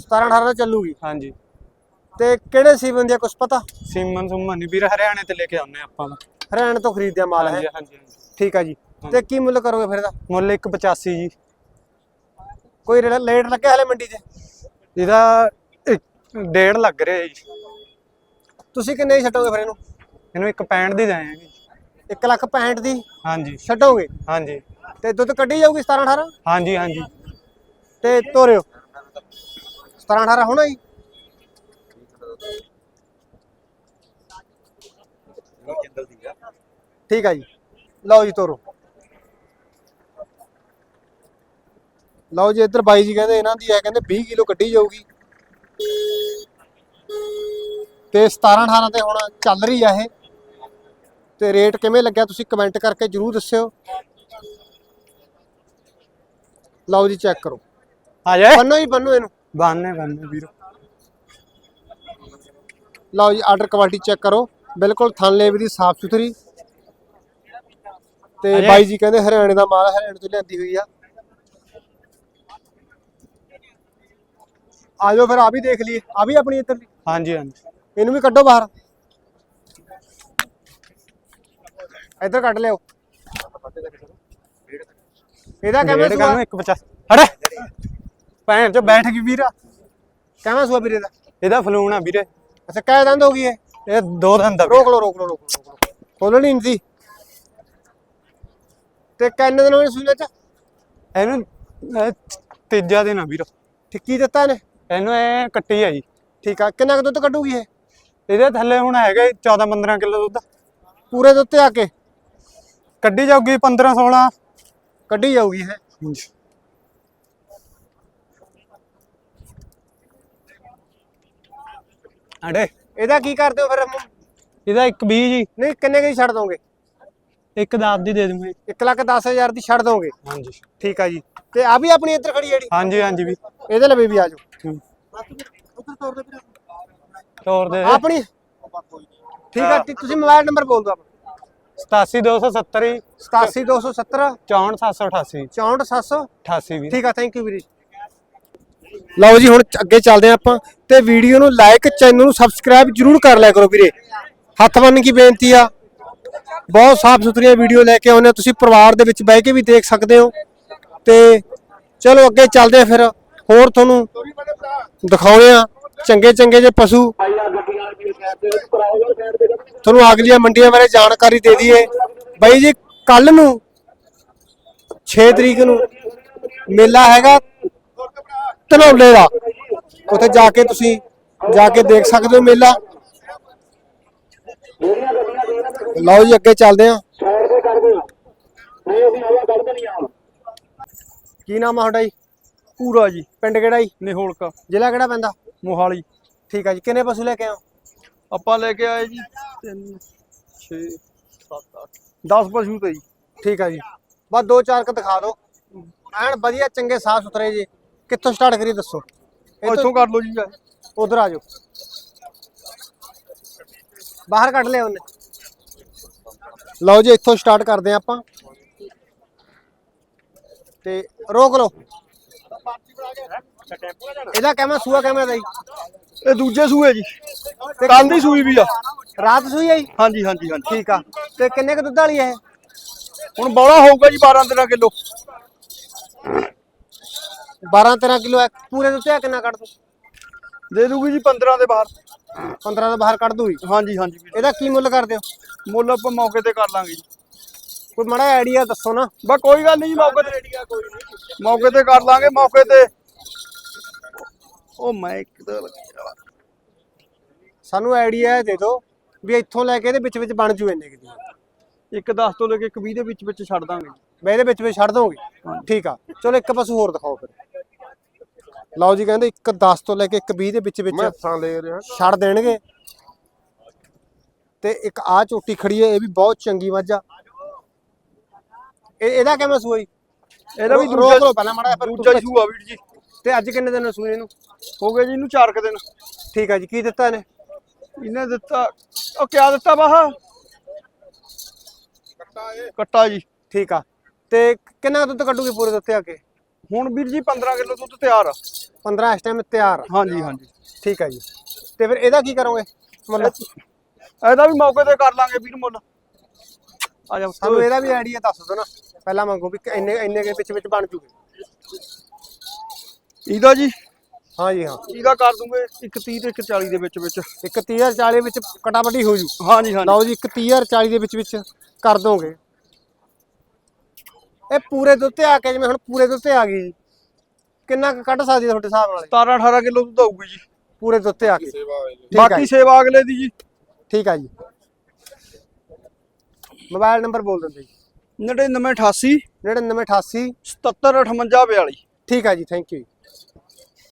17 18 ਦਾ ਚੱਲੂਗੀ? ਹਾਂਜੀ। ਤੇ ਕਿਹੜੇ ਸੀਵਨ ਦੀ ਕੁਝ ਪਤਾ? ਸੀਮਨ ਸੁਮਨ ਨਹੀਂ ਵੀਰ ਹਰਿਆਣੇ ਤੇ ਲੈ ਕੇ ਆਉਂਦੇ ਆਪਾਂ। ਹਰਿਆਣੇ ਤੋਂ ਖਰੀਦਿਆ ਮਾਲ ਹੈ ਹਾਂਜੀ ਹਾਂਜੀ। ਠੀਕ ਆ ਜੀ। ਤੇ ਕੀ ਮੁੱਲ ਕਰੋਗੇ ਫਿਰ ਇਹਦਾ? ਮੁੱਲ 185 ਜੀ। ਕੋਈ ਰੇਟ ਲੇਟ ਲੱਗਿਆ ਹਲੇ ਮੰਡੀ 'ਚ? ਇਹਦਾ ਇੱਕ- ਡੇਢ ਲੱਗ ਰਿਹਾ ਜੀ। ਤੁਸੀਂ ਕਿੰਨੇ ਦੀ ਛੱਡੋਗੇ ਫਿਰ ਇਹਨੂੰ? ਇਹਨੂੰ ਇੱਕ 65 ਦੀ ਜਾਏਗੀ 1 ਲੱਖ 65 ਦੀ? ਹਾਂਜੀ। ਛੱਡੋਗੇ? ਹਾਂਜੀ। ਤੇ ਦੁੱਧ ਕੱਢੀ ਜਾਊਗੀ 17 18 ਹਾਂਜੀ ਹਾਂਜੀ। ਤੇ ਤੋਰਿਓ। 17 18 ਹੋਣਾ ਜੀ ਠੀਕ ਆ ਜੀ। ਲਓ ਜੀ ਤੋਰੋ। ਲਓ ਜੀ ਇੱਧਰ ਬਾਈ ਜੀ ਕਹਿੰਦੇ ਇਹਨਾਂ ਦੀ ਹੈ ਕਹਿੰਦੇ 20 ਕਿਲੋ ਕੱਢੀ ਜਾਊਗੀ। ਤੇ 17 18 ਤੇ ਹੁਣ ਚੱਲ ਰਹੀ ਆ ਇਹ। ਤੇ ਰੇਟ ਕਿਵੇਂ ਲੱਗਿਆ ਤੁਸੀਂ ਕਮੈਂਟ ਕਰਕੇ ਜਰੂਰ ਦੱਸਿਓ। ਲਓ ਜੀ ਚੈੱਕ ਕਰੋ। ਆ ਜਾਏ। ਬੰਨੋ ਜੀ ਬੰਨੋ ਇਹਨੂੰ। ਬਾਨੇ ਬਾਨੇ ਵੀਰ। ਲਓ ਜੀ ਆਰਡਰ ਕੁਆਲਿਟੀ ਚੈੱਕ ਕਰੋ। ਬਿਲਕੁਲ ਥਣ ਲੇਵ ਦੀ ਸਾਫ਼ ਸੁਥਰੀ। ਤੇ ਬਾਈ ਜੀ ਕਹਿੰਦੇ ਹਰਿਆਣੇ ਦਾ ਮਾਲ ਹਰਿਆਣੇ ਤੋਂ ਲਿਆਂਦੀ ਹੋਈ ਆ। ਆ ਜਾਓ ਫਿਰ ਆ ਵੀ ਦੇਖ ਲਈਏ। ਆ ਵੀ ਆਪਣੀ ਇੱਧਰ ਹਾਂਜੀ ਹਾਂਜੀ। ਇਹਨੂੰ ਵੀ ਕੱਢੋ ਬਾਹਰ। ਇੱਧਰ ਕੱਢ ਲਿਓ ਇਹਦਾ ਕਿਵੇਂ ਸੁਆ ਕਾਨੂੰ 150 ਹੜੇ! ਭੈਣ ਚ ਬੈਠ ਗਈ ਵੀਰ। ਕਿਵੇਂ ਸੁਆ ਵੀਰੇ ਦਾ। ਇਹਦਾ ਫਲੂਣ ਆ ਵੀਰੇ। ਅੱਛਾ ਕਾਹ ਦੰਦ ਹੋ ਗਈ ਇਹ? ਇਹ ਦੋ ਦੰਦ ਆ ਵੀਰੇ। ਰੋਕ ਲਓ ਰੋਕ ਲਓ ਰੋਕ ਲਓ। ਖੋਲਣੀ ਨਹੀਂ ਸੀ। ਤੇ ਕਿੰਨੇ ਦਿਨ ਹੋਏ ਸੂਲੇ ਚ? ਇਹਨੂੰ ਇਹ ਤੀਜਾ ਦਿਨ ਆ ਵੀਰ। ਠਿੱਕੀ ਦਿੱਤਾ ਨੇ ਇਹਨੂੰ ਇਹ ਕੱਟੀ ਆ ਜੀ। ਠੀਕ ਆ ਕਿੰਨਾ ਕੁ ਦੁੱਧ ਕੱਢੂਗੀ ਇਹ? ਇਹਦੇ ਥੱਲੇ ਹੁਣ ਹੈਗਾ 14 15 ਕਿਲੋ ਦੁੱਧ। ਪੂਰੇ ਦੁੱਧ ਤੇ ਆ ਕੇ? ਕੱਢੀ ਜਾਊਗੀ 15 16 ਕੱਢੀ ਜਾਊਗੀ ਇਹ? ਅੜੇ ਇਹਦਾ ਕੀ ਕਰਦੇ ਹੋ ਫਿਰ ਇਹਦਾ ਇੱਕ 20 ਜੀ। ਨਹੀਂ ਕਿੰਨੇ ਕੁ ਦੀ ਛੱਡ ਦੋਗੇ? ਇੱਕ ਦਾਦ ਦੀ ਦੇ ਦੂੰਗੇ। 1 ਲੱਖ 10000 ਦੀ ਛੱਡ ਦੋਗੇ? ਹਾਂਜੀ। ਠੀਕ ਆ ਜੀ। ਤੇ ਆ ਵੀ ਆਪਣੀ ਇੱਧਰ ਖੜੀ ਜਿਹੜੀ? ਹਾਂਜੀ ਹਾਂਜੀ ਵੀ। ਇਹਦੇ ਲਈ ਵੀ ਆ ਜਾਓ। ਤੋਰ ਦੇ ਆਪਣੀ? ਠੀਕ ਤੇ ਤੁਸੀਂ ਮੋਬਾਈਲ ਨੰਬਰ ਬੋਲ ਦਿਓ ਆਪਣਾ। 87270 87270 64788 64788 88 ਵੀ ਠੀਕ ਆ ਥੈਂਕ ਯੂ ਵੀਰੇ। ਲਓ ਜੀ ਹੁਣ ਅੱਗੇ ਚੱਲਦੇ ਹਾਂ ਆਪਾਂ। ਤੇ ਵੀਡੀਓ ਨੂੰ ਲਾਈਕ ਚੈਨਲ ਨੂੰ ਸਬਸਕ੍ਰਾਈਬ ਜਰੂਰ ਕਰ ਲਿਆ ਕਰੋ ਵੀਰੇ। ਹੱਥ ਬੰਨ ਕੀ ਬੇਨਤੀ ਆ। ਬਹੁਤ ਸਾਫ਼ ਸੁਥਰੀਆਂ ਵੀਡੀਓ ਲੈ ਕੇ ਆਉਂਦੇ ਹਾਂ। ਤੁਸੀਂ ਪਰਿਵਾਰ ਦੇ ਵਿੱਚ ਬਹਿ ਕੇ ਵੀ ਦੇਖ ਸਕਦੇ ਹੋ। ਤੇ ਚਲੋ ਅੱਗੇ ਚੱਲਦੇ ਆ ਫਿਰ। ਹੋਰ ਤੁਹਾਨੂੰ ਦਿਖਾਉਣੇ ਆ। ਚੰਗੇ ਚੰਗੇ ਜੇ ਪਸ਼ੂ ਤੁਹਾਨੂੰ ਅਗਲੀਆਂ ਮੰਡੀਆਂ ਬਾਰੇ ਜਾਣਕਾਰੀ ਦੇ ਦਈਏ। ਬਾਈ ਜੀ ਕੱਲ ਨੂੰ 6 ਤਰੀਕ ਨੂੰ ਮੇਲਾ ਹੈਗਾ ਧਨੌਲੇ ਦਾ। ਉੱਥੇ ਜਾ ਕੇ ਤੁਸੀਂ ਜਾ ਕੇ ਦੇਖ ਸਕਦੇ ਹੋ ਮੇਲਾ। ਲਓ ਜੀ ਅੱਗੇ ਚੱਲਦੇ ਆ ਕੀ ਨਾਮ ਆ ਤੁਹਾਡਾ ਜੀ? ਪੂਰਾ ਜੀ। ਪਿੰਡ ਕਿਹੜਾ ਜੀ? ਨਿਹੋਲਕਾ। ਜ਼ਿਲ੍ਹਾ ਕਿਹੜਾ ਪੈਂਦਾ? ਮੋਹਾਲੀ। ਠੀਕ ਆ ਜੀ ਕਿੰਨੇ ਪਸ਼ੂ ਲੈ ਕੇ ਆਓ ਆਪਾਂ ਲੈ ਕੇ ਆਏ ਜੀ 3 6 7 8 10 ਪਸ਼ੂ ਤੇ ਜੀ। ਠੀਕ ਆ ਜੀ। ਬਸ ਦੋ ਚਾਰ ਕ ਦਿਖਾ ਦਿਓ। ਐਨ ਵਧੀਆ ਚੰਗੇ ਸਾਫ਼ ਸੁਥਰੇ ਜੀ। ਕਿੱਥੋਂ ਸਟਾਰਟ ਕਰੀ ਦੱਸੋ? ਇੱਥੋਂ ਕਰ ਲਓ ਜੀ ਉਧਰ ਆ ਜਾਓ। ਬਾਹਰ ਕੱਢ ਲਿਆ ਉਹਨੇ। ਲਓ ਜੀ ਇੱਥੋਂ ਸਟਾਰਟ ਕਰਦੇ ਆ ਆਪਾਂ। ਤੇ ਰੋਕ ਲਓ। ਇਹਦਾ ਕਹਿਮਾ ਸੂਆ ਕਹਿਮਾ ਦਾ ਜੀ। ਇਹ ਦੂਜੇ ਸੂਏ ਜੀ। ਕੱਲ ਦੀ ਸੂਈ ਵੀ ਆ। ਰਾਤ ਸੂਈ ਜੀ? ਹਾਂਜੀ ਹਾਂਜੀ ਹਾਂਜੀ। ਠੀਕ ਆ। ਤੇ ਕਿੰਨੇ ਕ ਦੁੱਧ ਵਾਲੀ ਹੈ? ਹੁਣ ਬੌਲਾ ਹੋਊਗਾ ਜੀ 12 13 ਕਿਲੋ। 12 13 ਕਿਲੋ ਪੂਰੇ ਦੁੱਧ ਤੇ ਕਿੰਨਾ ਕੱਢ ਦੂ ਦੇ ਦੂਗੀ ਜੀ 15 ਦੇ ਬਾਹਰ। 15 ਤੋਂ ਬਾਹਰ ਕੱਢ ਦੂਗੀ ਹਾਂਜੀ ਹਾਂਜੀ। ਇਹਦਾ ਕੀ ਮੁੱਲ ਕਰਦੇ ਹੋ? ਮੁੱਲ ਆਪਾਂ ਮੌਕੇ ਤੇ ਕਰ ਲਾਂਗੇ ਜੀ। ਕੋਈ ਮਾੜਾ ਆਈਡੀਆ ਦੱਸੋ ਨਾ। ਬਸ ਕੋਈ ਗੱਲ ਨਹੀਂ ਮੌਕੇ ਤੇ ਕੋਈ ਨਹੀਂ ਮੌਕੇ ਤੇ ਕਰ ਲਾਂਗੇ ਮੌਕੇ ਤੇ ਉਹ ਮੈਂ ਕਿਧਰ ਲੱਗਿਆ ਸਾਨੂੰ ਆਈਡੀਆ ਦੇ ਦਿਓ ਵੀ ਇੱਥੋਂ ਲੈ ਕੇ ਇਹਦੇ ਵਿੱਚ ਵਿੱਚ ਬਣ ਜੂ ਇੰਨੇ ਕਿਦੀ ਇੱਕ 10 ਤੋਂ ਲੈ ਕੇ ਇੱਕ 20 ਦੇ ਵਿੱਚ ਵਿੱਚ ਛੱਡ ਦਾਂਗੇ। ਮੈਂ ਇਹਦੇ ਵਿੱਚ ਵਿੱਚ ਛੱਡ ਦੋਗੇ ਠੀਕ ਆ। ਚਲੋ ਇੱਕ ਪਸ਼ੂ ਹੋਰ ਦਿਖਾਓ ਫਿਰ। ਲਓ ਜੀ ਕਹਿੰਦੇ ਇੱਕ 10 ਤੋਂ ਲੈ ਕੇ ਇੱਕ 20 ਦੇ ਵਿੱਚ ਵਿੱਚ ਸਾਂ ਲੈ ਰਿਹਾ। ਛੱਡ ਦੇਣਗੇ। ਤੇ ਇੱਕ ਆ ਝੋਟੀ ਖੜੀ ਹੈ ਇਹ ਵੀ ਬਹੁਤ ਚੰਗੀ ਮੱਝ ਆ। ਇਹ ਇਹਦਾ ਕਿਵੇਂ ਸੂਈ? ਇਹਦਾ ਵੀ ਲਓ ਪਹਿਲਾਂ ਮਾੜਾ ਦੂਜਾ ਹੀ ਸੂਆ ਵੀਰ ਜੀ। ਤੇ ਅੱਜ ਕਿੰਨੇ ਦਿਨ ਸੂਈ ਇਹਨੂੰ? ਹੋ ਗਏ ਜੀ ਇਹਨੂੰ ਚਾਰ ਕੁ ਦਿਨ। ਠੀਕ ਆ ਜੀ ਕੀ ਦਿੱਤਾ ਇਹਨੇ? ਇਹਨੇ ਦਿੱਤਾ ਉਹ ਕਿਆ ਦਿੱਤਾ ਬਾਹਾ ਕੱਟਾ ਜੀ। ਠੀਕ ਆ। ਤੇ ਕਿੰਨਾ ਦੁੱਧ ਕੱਢੂਗੀ ਪੂਰੇ ਦਿੱਤੇ ਆ ਕੇ? ਹੁਣ ਵੀਰ ਜੀ 15 ਕਿਲੋ ਦੁੱਧ ਤਿਆਰ ਆ। 15 ਇਸ ਟਾਈਮ ਤਿਆਰ ਆ। ਹਾਂਜੀ ਹਾਂਜੀ। ਠੀਕ ਆ ਜੀ। ਤੇ ਫਿਰ ਇਹਦਾ ਕੀ ਕਰੋਗੇ? ਮਤਲਬ ਇਹਦਾ ਵੀ ਮੌਕੇ ਤੇ ਕਰ ਲਾਂਗੇ ਵੀਰ ਮੁੱਲ। ਆ ਜਾ ਸਾਨੂੰ ਇਹਦਾ ਵੀ ਆਈਡੀਆ ਦੱਸ ਦਿਓ ਨਾ। ਪਹਿਲਾਂ ਮੰਗੋ ਵੀ ਕਿ ਇੰਨੇ ਇੰਨੇ ਦੇ ਵਿੱਚ ਵਿੱਚ ਬਣ ਜੂਗੇ। ਇਹਦਾ ਜੀ ਹਾਂ ਜੀ ਹਾਂ। ਇਹਦਾ ਕਰ ਦੂੰਗੇ ਇੱਕ 30 ਤੇ ਇੱਕ 40 ਦੇ ਵਿੱਚ ਵਿੱਚ। ਇੱਕ 30040 ਵਿੱਚ ਕਟਾਵਟੀ ਹੋ ਜੂ। ਹਾਂਜੀ ਹਾਂਜੀ ਲਓ ਜੀ ਇੱਕ 30040 ਦੇ ਵਿੱਚ ਵਿੱਚ ਕਰ ਦੋਗੇ। ਇਹ ਪੂਰੇ ਦੁੱਧ ਤੇ ਆ ਕੇ ਜਿਵੇਂ ਹੁਣ ਪੂਰੇ ਦੁੱਧ ਤੇ ਆ ਗਈ ਜੀ। ਕਿੰਨਾ ਕੁ ਕੱਢ ਸਕਦੀ ਹੈ ਤੁਹਾਡੇ ਹਿਸਾਬ ਨਾਲ? 17 18 ਕਿਲੋ ਦੁੱਧ ਆਊਗੀ ਜੀ। ਪੂਰੇ ਦੁੱਧ ਤੇ ਆ ਕੇ। ਬਾਕੀ ਸੇਵਾ ਅਗਲੇ ਦੀ ਜੀ। ਠੀਕ ਆ ਜੀ। ਮੋਬਾਈਲ ਨੰਬਰ ਬੋਲ ਦਿੰਦੇ ਜੀ। 9988 9988 7758 42 ਠੀਕ ਆ ਜੀ ਥੈਂਕ ਯੂ